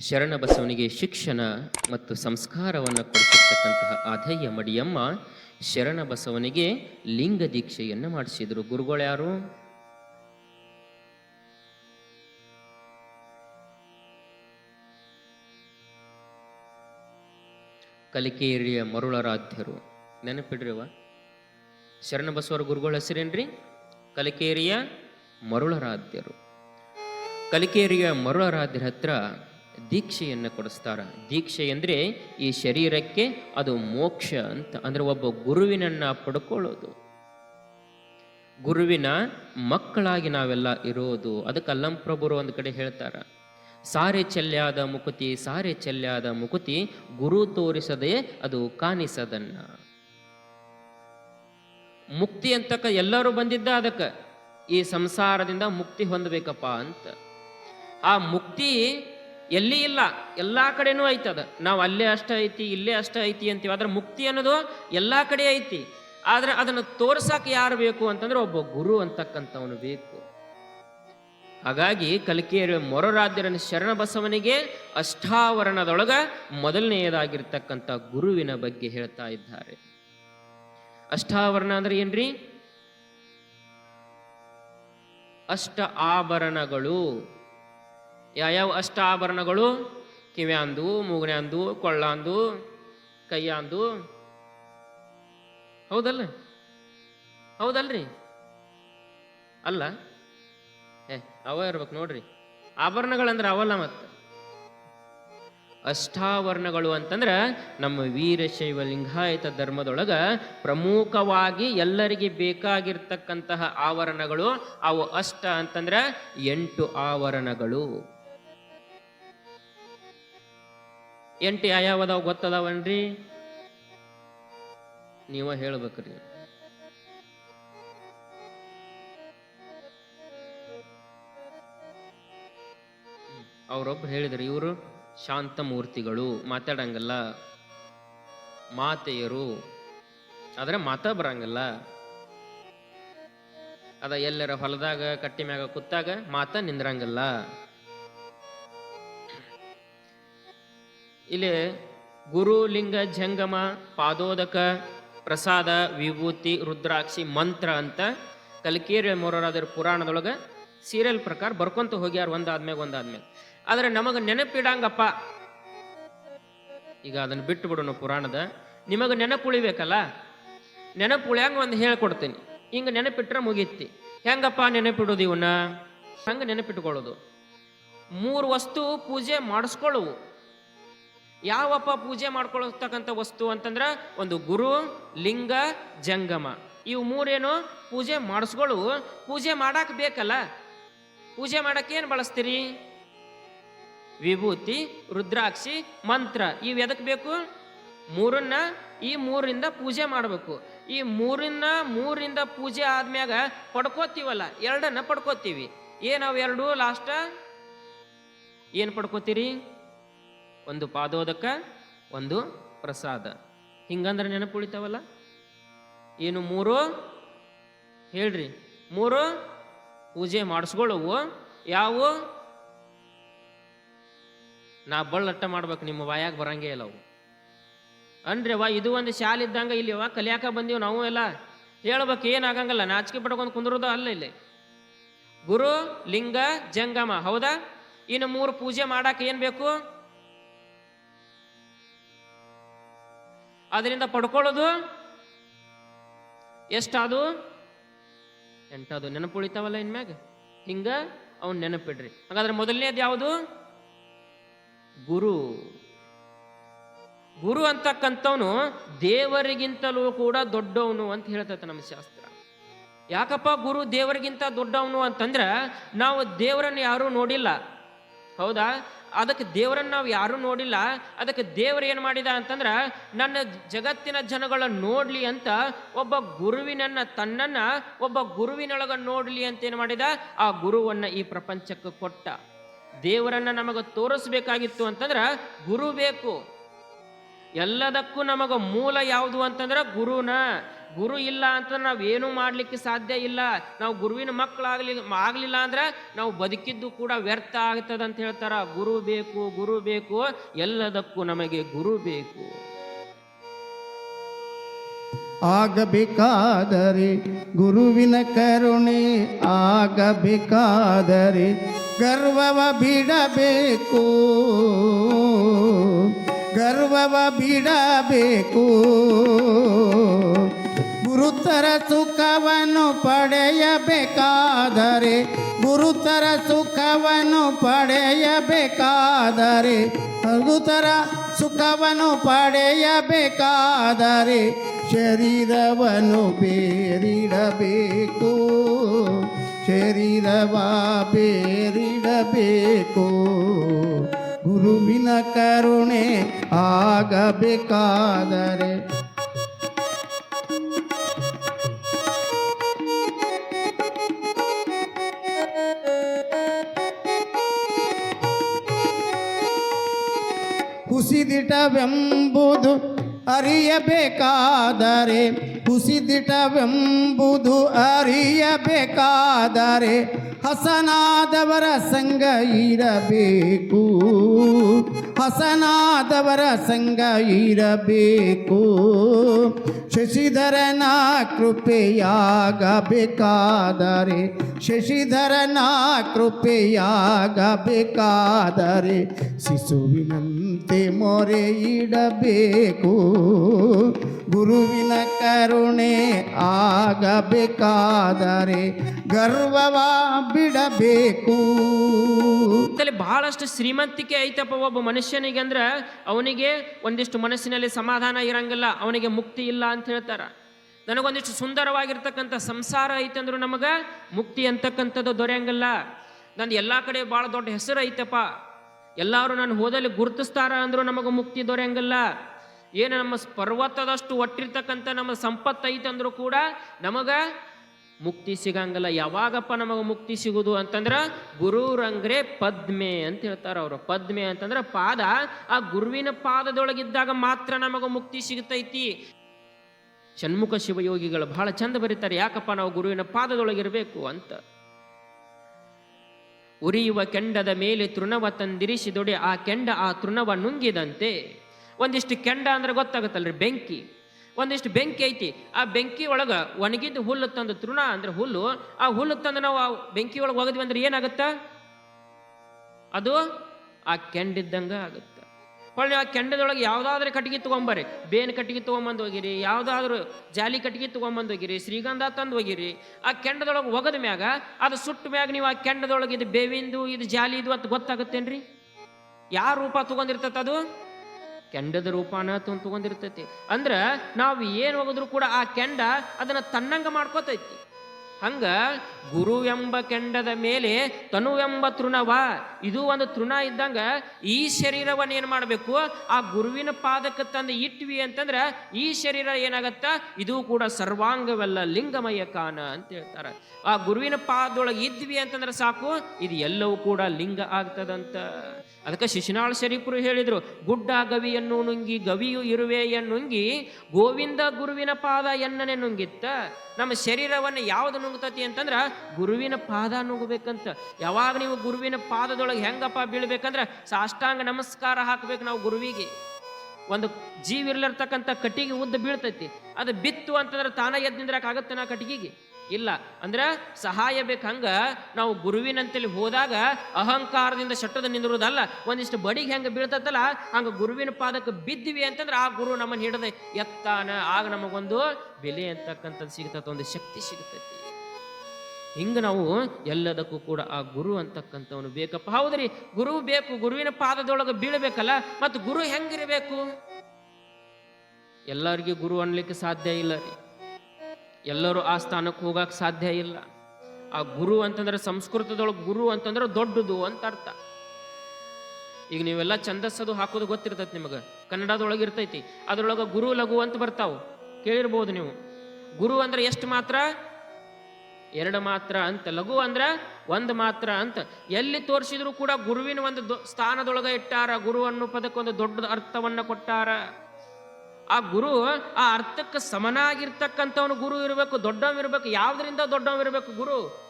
ಶರಣ ಬಸವನಿಗೆ ಶಿಕ್ಷಣ ಮತ್ತು ಸಂಸ್ಕಾರವನ್ನು ಕೊಡಿಸಿರ್ತಕ್ಕಂತಹ ಅಧಯ್ಯ ಮಡಿಯಮ್ಮ ಶರಣ ಬಸವನಿಗೆ ಲಿಂಗ ದೀಕ್ಷೆಯನ್ನು ಮಾಡಿಸಿದರು. ಗುರುಗಳು ಯಾರು? ಕಲಿಕೇರಿಯ ಮರುಳರಾಧ್ಯರು. ನೆನಪಿಡ್ರಿವ ಶರಣ ಬಸವರ ಗುರುಗಳ ಹೆಸರೇನ್ರಿ? ಕಲಿಕೇರಿಯ ಮರುಳರಾಧ್ಯರು. ಕಲಿಕೇರಿಯ ಮರುಳರಾಧ್ಯರ ಹತ್ರ ದೀಕ್ಷೆಯನ್ನು ಕೊಡಿಸ್ತಾರ. ದೀಕ್ಷೆ ಅಂದರೆ ಈ ಶರೀರಕ್ಕೆ ಅದು ಮೋಕ್ಷ ಅಂತ. ಅಂದ್ರೆ ಒಬ್ಬ ಗುರುವಿನನ್ನ ಪಡ್ಕೊಳ್ಳೋದು. ಗುರುವಿನ ಮಕ್ಕಳಾಗಿ ನಾವೆಲ್ಲ ಇರೋದು. ಅದಕ್ಕೆ ಅಲ್ಲಂಪ್ರಭುರು ಒಂದು ಕಡೆ ಹೇಳ್ತಾರ. ಸಾರೆ ಚೆಲ್ಯಾದ ಮುಕುತಿ, ಸಾರೆ ಚೆಲ್ಯಾದ ಮುಕುತಿ, ಗುರು ತೋರಿಸದೆ ಅದು ಕಾಣಿಸದನ್ನ. ಮುಕ್ತಿ ಅಂತಕ್ಕ ಎಲ್ಲರೂ ಬಂದಿದ್ದ ಅದಕ್ಕೆ. ಈ ಸಂಸಾರದಿಂದ ಮುಕ್ತಿ ಹೊಂದಬೇಕಪ್ಪ ಅಂತ. ಆ ಮುಕ್ತಿ ಎಲ್ಲಿ ಇಲ್ಲ, ಎಲ್ಲ ಕಡೆನೂ ಐತದ ನಾವು ಅಲ್ಲೇ ಅಷ್ಟ ಐತಿ, ಇಲ್ಲೇ ಅಷ್ಟ ಐತಿ ಅಂತೀವಿ. ಆದ್ರೆ ಮುಕ್ತಿ ಅನ್ನೋದು ಎಲ್ಲ ಕಡೆ ಐತಿ. ಆದ್ರೆ ಅದನ್ನು ತೋರ್ಸಕ್ಕೆ ಯಾರು ಬೇಕು ಅಂತಂದ್ರೆ ಒಬ್ಬ ಗುರು ಅಂತಕ್ಕಂಥವನು ಬೇಕು. ಹಾಗಾಗಿ ಕಲಿಕೆಯ ಶರಣ ಬಸವನಿಗೆ ಅಷ್ಟಾವರಣದೊಳಗ ಮೊದಲನೆಯದಾಗಿರ್ತಕ್ಕಂಥ ಗುರುವಿನ ಬಗ್ಗೆ ಹೇಳ್ತಾ ಇದ್ದಾರೆ. ಅಷ್ಟಾವರಣ ಅಂದ್ರೆ ಏನ್ರಿ? ಅಷ್ಟ ಆಭರಣಗಳು. ಯಾವ್ಯಾವ ಅಷ್ಟ ಆಭರಣಗಳು ಕಿವ್ಯಾಂದು, ಮೂಗನ್ಯಾಂದು, ಕೊಳ್ಳಾಂದು, ಕೈಯಾಂದು. ಹೌದಲ್ಲ? ಹೌದಲ್ರಿ? ಅಲ್ಲ? ಏ, ಅವ ಇರ್ಬೇಕು ನೋಡ್ರಿ. ಆಭರಣಗಳಂದ್ರೆ ಅವಲ್ಲ ಮತ್ತೆ. ಅಷ್ಟಾವರ್ಣಗಳು ಅಂತಂದ್ರೆ ನಮ್ಮ ವೀರಶೈವ ಲಿಂಗಾಯತ ಧರ್ಮದೊಳಗ ಪ್ರಮುಖವಾಗಿ ಎಲ್ಲರಿಗೆ ಬೇಕಾಗಿರ್ತಕ್ಕಂತಹ ಆವರಣಗಳು ಅವು ಅಷ್ಟ ಅಂತಂದ್ರೆ ಎಂಟು ಆವರಣಗಳು. ಎಂಟು ಯಾವ್ಯಾವದಾವ ಗೊತ್ತದಾವನ್ರಿ? ನೀವ ಹೇಳ್ಬೇಕ್ರಿ. ಅವರೊಬ್ರು ಹೇಳಿದ್ರು, ಇವರು ಶಾಂತ ಮೂರ್ತಿಗಳು, ಮಾತಾಡಂಗಲ್ಲ. ಮಾತೆಯರು, ಆದ್ರೆ ಮಾತಾ ಬರಂಗಲ್ಲ. ಅದ ಎಲ್ಲರ ಹೊಲದಾಗ, ಕಟ್ಟಿ ಮ್ಯಾಗ ಕುತ್ತಾಗ ಮಾತ ನಿಂದ್ರಂಗಲ್ಲ. ಇಲ್ಲಿ ಗುರು, ಲಿಂಗ, ಜಂಗಮ, ಪಾದೋದಕ, ಪ್ರಸಾದ, ವಿಭೂತಿ, ರುದ್ರಾಕ್ಷಿ, ಮಂತ್ರ ಅಂತ ಕಲಿಕೇರಿ ಮೊರರಾದ್ರ ಪುರಾಣದೊಳಗೆ ಸೀರಿಯಲ್ ಪ್ರಕಾರ ಬರ್ಕೊಂತ ಹೋಗ್ಯಾರ ಒಂದಾದ್ಮೇಲೆ ಒಂದಾದ್ಮೇಲೆ ಆದ್ರೆ ನಮಗೆ ನೆನಪಿಡಂಗಪ್ಪ. ಈಗ ಅದನ್ನು ಬಿಟ್ಟು ಬಿಡೋಣ ಪುರಾಣದ. ನಿಮಗೆ ನೆನಪು ಉಳಿಯಂಗ ಒಂದು ಹೇಳ್ಕೊಡ್ತೀನಿ. ಹಿಂಗೆ ನೆನಪಿಟ್ರೆ ಮುಗೀತಿ. ಹೆಂಗಪ್ಪ ನೆನಪಿಡೋದು ಇವನ್ನ? ಹಂಗೆ ನೆನಪಿಟ್ಕೊಳ್ಳೋದು? ಮೂರು ವಸ್ತು ಪೂಜೆ ಮಾಡಿಸ್ಕೊಳ್ಳುವು. ಯಾವಪ್ಪ ಪೂಜೆ ಮಾಡ್ಕೊಳ್ತಕ್ಕಂಥ ವಸ್ತು ಅಂತಂದ್ರೆ ಒಂದು ಗುರು, ಲಿಂಗ, ಜಂಗಮ. ಇವು ಮೂರೇನು? ಪೂಜೆ ಮಾಡಿಸ್ಕೊಳ್ಳು ಪೂಜೆ ಮಾಡಕ್ ಬೇಕಲ್ಲ. ಪೂಜೆ ಮಾಡಕ್ಕೆ ಏನು ಬಳಸ್ತೀರಿ? ವಿಭೂತಿ, ರುದ್ರಾಕ್ಷಿ, ಮಂತ್ರ. ಇವು ಎದಕ್ಕೆ ಬೇಕು? ಮೂರನ್ನ ಈ ಮೂರಿಂದ ಪೂಜೆ ಮಾಡಬೇಕು. ಈ ಮೂರನ್ನ ಮೂರಿಂದ ಪೂಜೆ ಆದ್ಮ್ಯಾಗ ಪಡ್ಕೋತೀವಲ್ಲ, ಎರಡನ್ನ ಪಡ್ಕೋತೀವಿ. ಏನವು ಎರಡು ಲಾಸ್ಟ? ಏನು ಪಡ್ಕೋತೀರಿ? ಒಂದು ಪಾದೋದಕ, ಒಂದು ಪ್ರಸಾದ. ಹಿಂಗಂದ್ರೆ ನೆನಪು ಉಳಿತಾವಲ್ಲ? ಏನು ಮೂರು? ಹೇಳ್ರಿ. ಮೂರು? ಪೂಜೆ ಮಾಡಿಸ್ಕೊಳ್ಳವು. ಯಾವು? ನಾ ಬಳ್ಳಟ್ಟ ಮಾಡ್ಬೇಕು, ನಿಮ್ಮ ಬಾಯಾಗ ಬರಂಗೇ ಇಲ್ಲ ಅವು. ಅಂದ್ರೆ ವಾ, ಇದು ಒಂದು ಶಾಲೆ ಇದ್ದಂಗ ಇಲ್ಲಿ ವಾ, ಕಲಿಯಾಕ ಬಂದೀವಿ ನಾವು ಎಲ್ಲ. ಹೇಳ್ಬೇಕು ಏನಾಗಂಗಲ್ಲ ನಾಚಿಕೆ ಪಡ್ಕೊಂಡು ಕುಂದ್ರದ ಅಲ್ಲ ಇಲ್ಲಿ. ಗುರು, ಲಿಂಗ, ಜಂಗಮ, ಹೌದಾ? ಇನ್ನು ಮೂರು ಪೂಜೆ ಮಾಡಕ್ಕೆ ಏನು ಬೇಕು? ಅದರಿಂದ ಪಡ್ಕೊಳ್ಳೋದು ಎಷ್ಟಾದು? ಎಂಟಾದು. ನೆನಪು ಉಳಿತಾವಲ್ಲ ಇನ್ಮ್ಯಾಗ? ಹಿಂಗ ಅವ್ನು ನೆನಪಿಡ್ರಿ. ಹಾಗಾದ್ರೆ ಮೊದಲನೇದು ಯಾವುದು? ಗುರು. ಗುರು ಅಂತಕ್ಕಂಥವನು ದೇವರಿಗಿಂತಲೂ ಕೂಡ ದೊಡ್ಡವನು ಅಂತ ಹೇಳ್ತೈತೆ ನಮ್ಮ ಶಾಸ್ತ್ರ. ಯಾಕಪ್ಪ ಗುರು ದೇವರಿಗಿಂತ ದೊಡ್ಡವನು ಅಂತಂದ್ರೆ ನಾವು ದೇವರನ್ನು ಯಾರೂ ನೋಡಿಲ್ಲ. ಹೌದಾ? ಅದಕ್ಕೆ ದೇವರನ್ನು ನಾವು ಯಾರೂ ನೋಡಿಲ್ಲ. ಅದಕ್ಕೆ ದೇವರು ಏನು ಮಾಡಿದ ಅಂತಂದ್ರೆ, ನನ್ನ ಜಗತ್ತಿನ ಜನಗಳನ್ನು ನೋಡಲಿ ಅಂತ ಒಬ್ಬ ಗುರುವಿನನ್ನ, ತನ್ನನ್ನ ಒಬ್ಬ ಗುರುವಿನೊಳಗ ನೋಡಲಿ ಅಂತ ಏನು ಮಾಡಿದ? ಆ ಗುರುವನ್ನ ಈ ಪ್ರಪಂಚಕ್ಕೆ ಕೊಟ್ಟ. ದೇವರನ್ನು ನಮಗೆ ತೋರಿಸ್ಬೇಕಾಗಿತ್ತು ಅಂತಂದ್ರೆ, ಗುರು ಬೇಕು. ಎಲ್ಲದಕ್ಕೂ ನಮಗೆ ಮೂಲ ಯಾವುದು ಅಂತಂದ್ರೆ ಗುರುನ. ಗುರು ಇಲ್ಲ ಅಂತ ನಾವು ಏನೂ ಮಾಡಲಿಕ್ಕೆ ಸಾಧ್ಯ ಇಲ್ಲ. ನಾವು ಗುರುವಿನ ಮಕ್ಕಳಾಗಲಿ, ಆಗಲಿಲ್ಲ ಅಂದ್ರೆ ನಾವು ಬದುಕಿದ್ದು ಕೂಡ ವ್ಯರ್ಥ ಆಗ್ತದೆ ಅಂತ ಹೇಳ್ತಾರ. ಗುರು ಬೇಕು ಗುರು ಬೇಕು, ಎಲ್ಲದಕ್ಕೂ ನಮಗೆ ಗುರು ಬೇಕು. ಆಗಬೇಕಾದರೆ ಗುರುವಿನ ಕರುಣೆ ಆಗಬೇಕಾದರೆ ಗರ್ವವ ಬಿಡಬೇಕು. ಗರ್ವವ ಬಿಡಬೇಕು. ಗುರುತರ ಸುಖವನ್ನು ಪಡೆಯಬೇಕಾದರೆ, ಗುರುತರ ಸುಖವನ್ನು ಪಡೆಯಬೇಕಾದರೆ, ಗುರುತರ ಸುಖವನ್ನು ಪಡೆಯಬೇಕಾದರೆ ಶರೀರವನ್ನು ಬೇರಿಡಬೇಕು, ಶರೀರವ ಬೇರಿಡಬೇಕು. ಗುರುವಿನ ಕರುಣೆ ಆಗಬೇಕಾದರೆ ಕುಸಿದಿಟವೆಂಬುದು ಅರಿಯಬೇಕಾದರೆ ಕುಸಿದಿಟವೆಂಬುದು ಅರಿಯಬೇಕಾದರೆ ಹಸನಾದವರ ಸಂಗ ಇರಬೇಕು. ಹಸನಾದವರ ಸಂಗ ಇರಬೇಕು. ಶಶಿಧರನ ಕೃಪೆಯಾಗಬೇಕಾದರೆ ಶಶಿಧರನ ಕೃಪೆಯಾಗಬೇಕಾದರೆ ಶಿಶುವಿನಂತೆ ಮೊರೆ ಇಡಬೇಕು. ಗುರುವಿನ ಕರುಣೆ ಆಗಬೇಕಾದರೆ ಗರ್ವವ ಬಿಡಬೇಕು. ಅಂತಲ್ಲಿ ಬಹಳಷ್ಟು ಶ್ರೀಮಂತಿಕೆ ಐತಪ್ಪ ಒಬ್ಬ ಮನುಷ್ಯನಿಗೆ ಅಂದ್ರೆ ಅವನಿಗೆ ಒಂದಿಷ್ಟು ಮನಸ್ಸಿನಲ್ಲಿ ಸಮಾಧಾನ ಇರಂಗಿಲ್ಲ, ಅವನಿಗೆ ಮುಕ್ತಿ ಇಲ್ಲ ಅಂತ ಹೇಳ್ತಾರ. ನನಗೊಂದಿಷ್ಟು ಸುಂದರವಾಗಿರ್ತಕ್ಕಂಥ ಸಂಸಾರ ಐತಂದ್ರು ನಮಗೆ ಮುಕ್ತಿ ಅಂತಕ್ಕಂಥದ್ದು ದೊರೆಯಂಗಿಲ್ಲ. ನಂದು ಎಲ್ಲ ಕಡೆ ಭಾಳ ದೊಡ್ಡ ಹೆಸರು ಐತಪ್ಪ. ಎಲ್ಲರೂ ನಾನು ಹೋದಲ್ಲಿ ಗುರುತಿಸ್ತಾರ ಅಂದ್ರು ನಮಗೆ ಮುಕ್ತಿ ದೊರೆಯಂಗಿಲ್ಲ. ಏನು ನಮ್ಮ ಪರ್ವತದಷ್ಟು ಒಟ್ಟಿರ್ತಕ್ಕಂಥ ನಮ್ಮ ಸಂಪತ್ತು ಐತಂದ್ರು ಕೂಡ ನಮಗೆ ಮುಕ್ತಿ ಸಿಗಂಗಿಲ್ಲ. ಯಾವಾಗಪ್ಪ ನಮಗೆ ಮುಕ್ತಿ ಸಿಗುದು ಅಂತಂದ್ರೆ ಗುರುರಂಗ್ರೆ ಪದ್ಮೆ ಅಂತ ಹೇಳ್ತಾರೆ ಅವರು. ಪದ್ಮೆ ಅಂತಂದ್ರೆ ಪಾದ. ಆ ಗುರುವಿನ ಪಾದದೊಳಗಿದ್ದಾಗ ಮಾತ್ರ ನಮಗೆ ಮುಕ್ತಿ ಸಿಗತೈತಿ. ಷಣ್ಮುಖ ಶಿವಯೋಗಿಗಳು ಬಹಳ ಚಂದ ಬರೀತಾರೆ. ಯಾಕಪ್ಪ ನಾವು ಗುರುವಿನ ಪಾದದೊಳಗಿರಬೇಕು ಅಂತ. ಉರಿಯುವ ಕೆಂಡದ ಮೇಲೆ ತೃಣವ ತಂದಿರಿಸಿದೊಡೆ ಆ ಕೆಂಡ ಆ ತೃಣವ ನುಂಗಿದಂತೆ. ಒಂದಿಷ್ಟು ಕೆಂಡ ಅಂದ್ರೆ ಗೊತ್ತಾಗುತ್ತಲ್ರಿ? ಬೆಂಕಿ. ಒಂದಿಷ್ಟು ಬೆಂಕಿ ಐತಿ. ಆ ಬೆಂಕಿ ಒಳಗ ಒಣಗಿದ ಹುಲ್ಲು ತಂದು ತೃಣ ಅಂದ್ರೆ ಹುಲ್ಲು, ಆ ಹುಲ್ಲು ತಂದು ನಾವು ಆ ಬೆಂಕಿ ಒಳಗೆ ಒಗದ್ವಿ ಅಂದ್ರೆ ಏನಾಗುತ್ತ? ಅದು ಆ ಕೆಂಡಿದ್ದಂಗ ಆಗುತ್ತೆ. ಹೊಳ್ಳಿ ಆ ಕೆಂಡದೊಳಗೆ ಯಾವುದಾದ್ರೂ ಕಟ್ಟಿಗೆ ತೊಗೊಂಬರ್ರಿ. ಬೇನ್ ಕಟ್ಟಿಗೆ ತೊಗೊಂಬಂದು ಹೋಗಿರಿ, ಯಾವುದಾದ್ರೂ ಜಾಲಿ ಕಟ್ಟಿಗೆ ತೊಗೊಂಬಂದು ಹೋಗಿರಿ, ಶ್ರೀಗಂಧ ತಂದು ಹೋಗಿರಿ. ಆ ಕೆಂಡದೊಳಗೆ ಒಗದ ಮ್ಯಾಗ ಅದು ಸುಟ್ಟ ಮ್ಯಾಗ ನೀವು ಆ ಕೆಂಡದೊಳಗೆ ಇದು ಬೇವಿಂದು, ಇದು ಜಾಲಿದು ಅಂತ ಗೊತ್ತಾಗುತ್ತೇನ್ರಿ? ಯಾರ ರೂಪ ತೊಗೊಂಡಿರ್ತದ ಅದು? ಕೆಂಡದ ರೂಪಾನ ತೊಗೊಂಡ್ ತಗೊಂಡಿರ್ತೈತಿ ಅಂದ್ರ ನಾವು ಏನು ಹೋಗಿದ್ರು ಕೂಡ ಆ ಕೆಂಡ ಅದನ್ನ ತನ್ನಂಗ ಮಾಡ್ಕೋತೈತಿ. ಹಂಗ ಗುರು ಎಂಬ ಕೆಂಡದ ಮೇಲೆ ತನು ಎಂಬ ತೃಣವ, ಇದು ಒಂದು ತೃಣ ಇದ್ದಂಗ ಈ ಶರೀರವನ್ನು ಏನು ಮಾಡಬೇಕು? ಆ ಗುರುವಿನ ಪಾದಕ್ಕೆ ತಂದು ಇಟ್ವಿ ಅಂತಂದ್ರ ಈ ಶರೀರ ಏನಾಗತ್ತ? ಇದು ಕೂಡ ಸರ್ವಾಂಗವೆಲ್ಲ, ಲಿಂಗಮಯ ಕಾನ ಅಂತ ಹೇಳ್ತಾರ. ಆ ಗುರುವಿನ ಪಾದದೊಳಗೆ ಇದ್ವಿ ಅಂತಂದ್ರೆ ಸಾಕು, ಇದು ಎಲ್ಲವೂ ಕೂಡ ಲಿಂಗ ಆಗ್ತದಂತ. ಅದಕ್ಕೆ ಶಿಶುನಾಳ ಶರೀಫರು ಹೇಳಿದ್ರು, ಗುಡ್ಡ ಗವಿಯನ್ನು ನುಂಗಿ, ಗವಿಯು ಇರುವೆಯನ್ನುಂಗಿ ಗೋವಿಂದ ಗುರುವಿನ ಪಾದ ಎನ್ನನೆ ನುಂಗಿತ್ತ, ನಮ್ಮ ಶರೀರವನ್ನು ಯಾವ್ದು ನುಂಗ್ತತಿ ಅಂತಂದ್ರ ಗುರುವಿನ ಪಾದ ನುಂಗ್ಬೇಕಂತ. ಯಾವಾಗ ನೀವು ಗುರುವಿನ ಪಾದದೊಳಗೆ ಹೆಂಗಪ್ಪ ಬೀಳ್ಬೇಕಂದ್ರ ಸಾಷ್ಟಾಂಗ ನಮಸ್ಕಾರ ಹಾಕ್ಬೇಕು ನಾವು ಗುರುವಿಗೆ. ಒಂದು ಜೀವಿರ್ಲಿರ್ತಕ್ಕಂಥ ಕಟ್ಟಿಗೆ ಉದ್ದ ಬೀಳ್ತೈತಿ. ಅದು ಬಿತ್ತು ಅಂತಂದ್ರೆ ತಾನ ಎದ್ದು ನಿಂದ್ರಕ್ಕಾಗತ್ತೆ ನಾ ಕಟ್ಟಿಗೆಗೆ. ಇಲ್ಲ, ಅಂದ್ರೆ ಸಹಾಯ ಬೇಕಂಗ ನಾವು ಗುರುವಿನಂತಲ್ಲಿ ಹೋದಾಗ ಅಹಂಕಾರದಿಂದ ಶಟ್ಟದ ನಿಂದಿರುವುದಲ್ಲ, ಒಂದಿಷ್ಟು ಬಡಿಗೆ ಹೆಂಗೆ ಬೀಳ್ತತ್ತಲ್ಲ ಹಂಗ ಗುರುವಿನ ಪಾದಕ್ಕೆ ಬಿದ್ದಿವಿ ಅಂತಂದ್ರೆ ಆ ಗುರು ನಮ್ಮನ್ನು ಹಿಡದೆ ಎತ್ತಾನ, ಆಗ ನಮಗೊಂದು ಬೆಲೆ ಅಂತಕ್ಕಂಥದ್ದು ಸಿಗ್ತೈತೆ, ಒಂದು ಶಕ್ತಿ ಸಿಗ್ತೈತಿ. ಹಿಂಗ ನಾವು ಎಲ್ಲದಕ್ಕೂ ಕೂಡ ಆ ಗುರು ಅಂತಕ್ಕಂಥವನು ಬೇಕಪ್ಪ. ಹೌದ್ರಿ, ಗುರು ಬೇಕು, ಗುರುವಿನ ಪಾದದೊಳಗೆ ಬೀಳಬೇಕಲ್ಲ, ಮತ್ತು ಗುರು ಹೆಂಗಿರಬೇಕು? ಎಲ್ಲರಿಗೆ ಗುರು ಅನ್ಲಿಕ್ಕೆ ಸಾಧ್ಯ ಇಲ್ಲ ರೀ. ಎಲ್ಲರೂ ಆ ಸ್ಥಾನಕ್ಕೆ ಹೋಗಕ್ಕೆ ಸಾಧ್ಯ ಇಲ್ಲ. ಆ ಗುರು ಅಂತಂದ್ರೆ ಸಂಸ್ಕೃತದೊಳಗೆ ಗುರು ಅಂತಂದ್ರೆ ದೊಡ್ಡದು ಅಂತ ಅರ್ಥ. ಈಗ ನೀವೆಲ್ಲ ಛಂದಸ್ಸದು ಹಾಕೋದು ಗೊತ್ತಿರ್ತೈತಿ ನಿಮಗೆ. ಕನ್ನಡದೊಳಗೆ ಇರ್ತೈತಿ. ಅದರೊಳಗೆ ಗುರು ಲಘು ಅಂತ ಬರ್ತಾವು. ಕೇಳಿರ್ಬೋದು ನೀವು. ಗುರು ಅಂದ್ರೆ ಎಷ್ಟು ಮಾತ್ರ? ಎರಡು ಮಾತ್ರ ಅಂತ. ಲಘು ಅಂದ್ರೆ ಒಂದು ಮಾತ್ರ ಅಂತ. ಎಲ್ಲಿ ತೋರಿಸಿದ್ರು ಕೂಡ ಗುರುವಿನ ಒಂದು ಸ್ಥಾನದೊಳಗೆ ಇಟ್ಟಾರ ಗುರು ಅನ್ನೋ ಪದಕ್ಕೊಂದು ದೊಡ್ಡ ಅರ್ಥವನ್ನ ಕೊಟ್ಟಾರ. ಆ ಗುರು, ಆ ಅರ್ಥಕ್ಕೆ ಸಮನಾಗಿರ್ತಕ್ಕಂಥವನು ಗುರು ಇರಬೇಕು ದೊಡ್ಡವಿರಬೇಕು ಯಾವ್ದ್ರಿಂದ ದೊಡ್ಡವ ಇರಬೇಕು ಗುರು?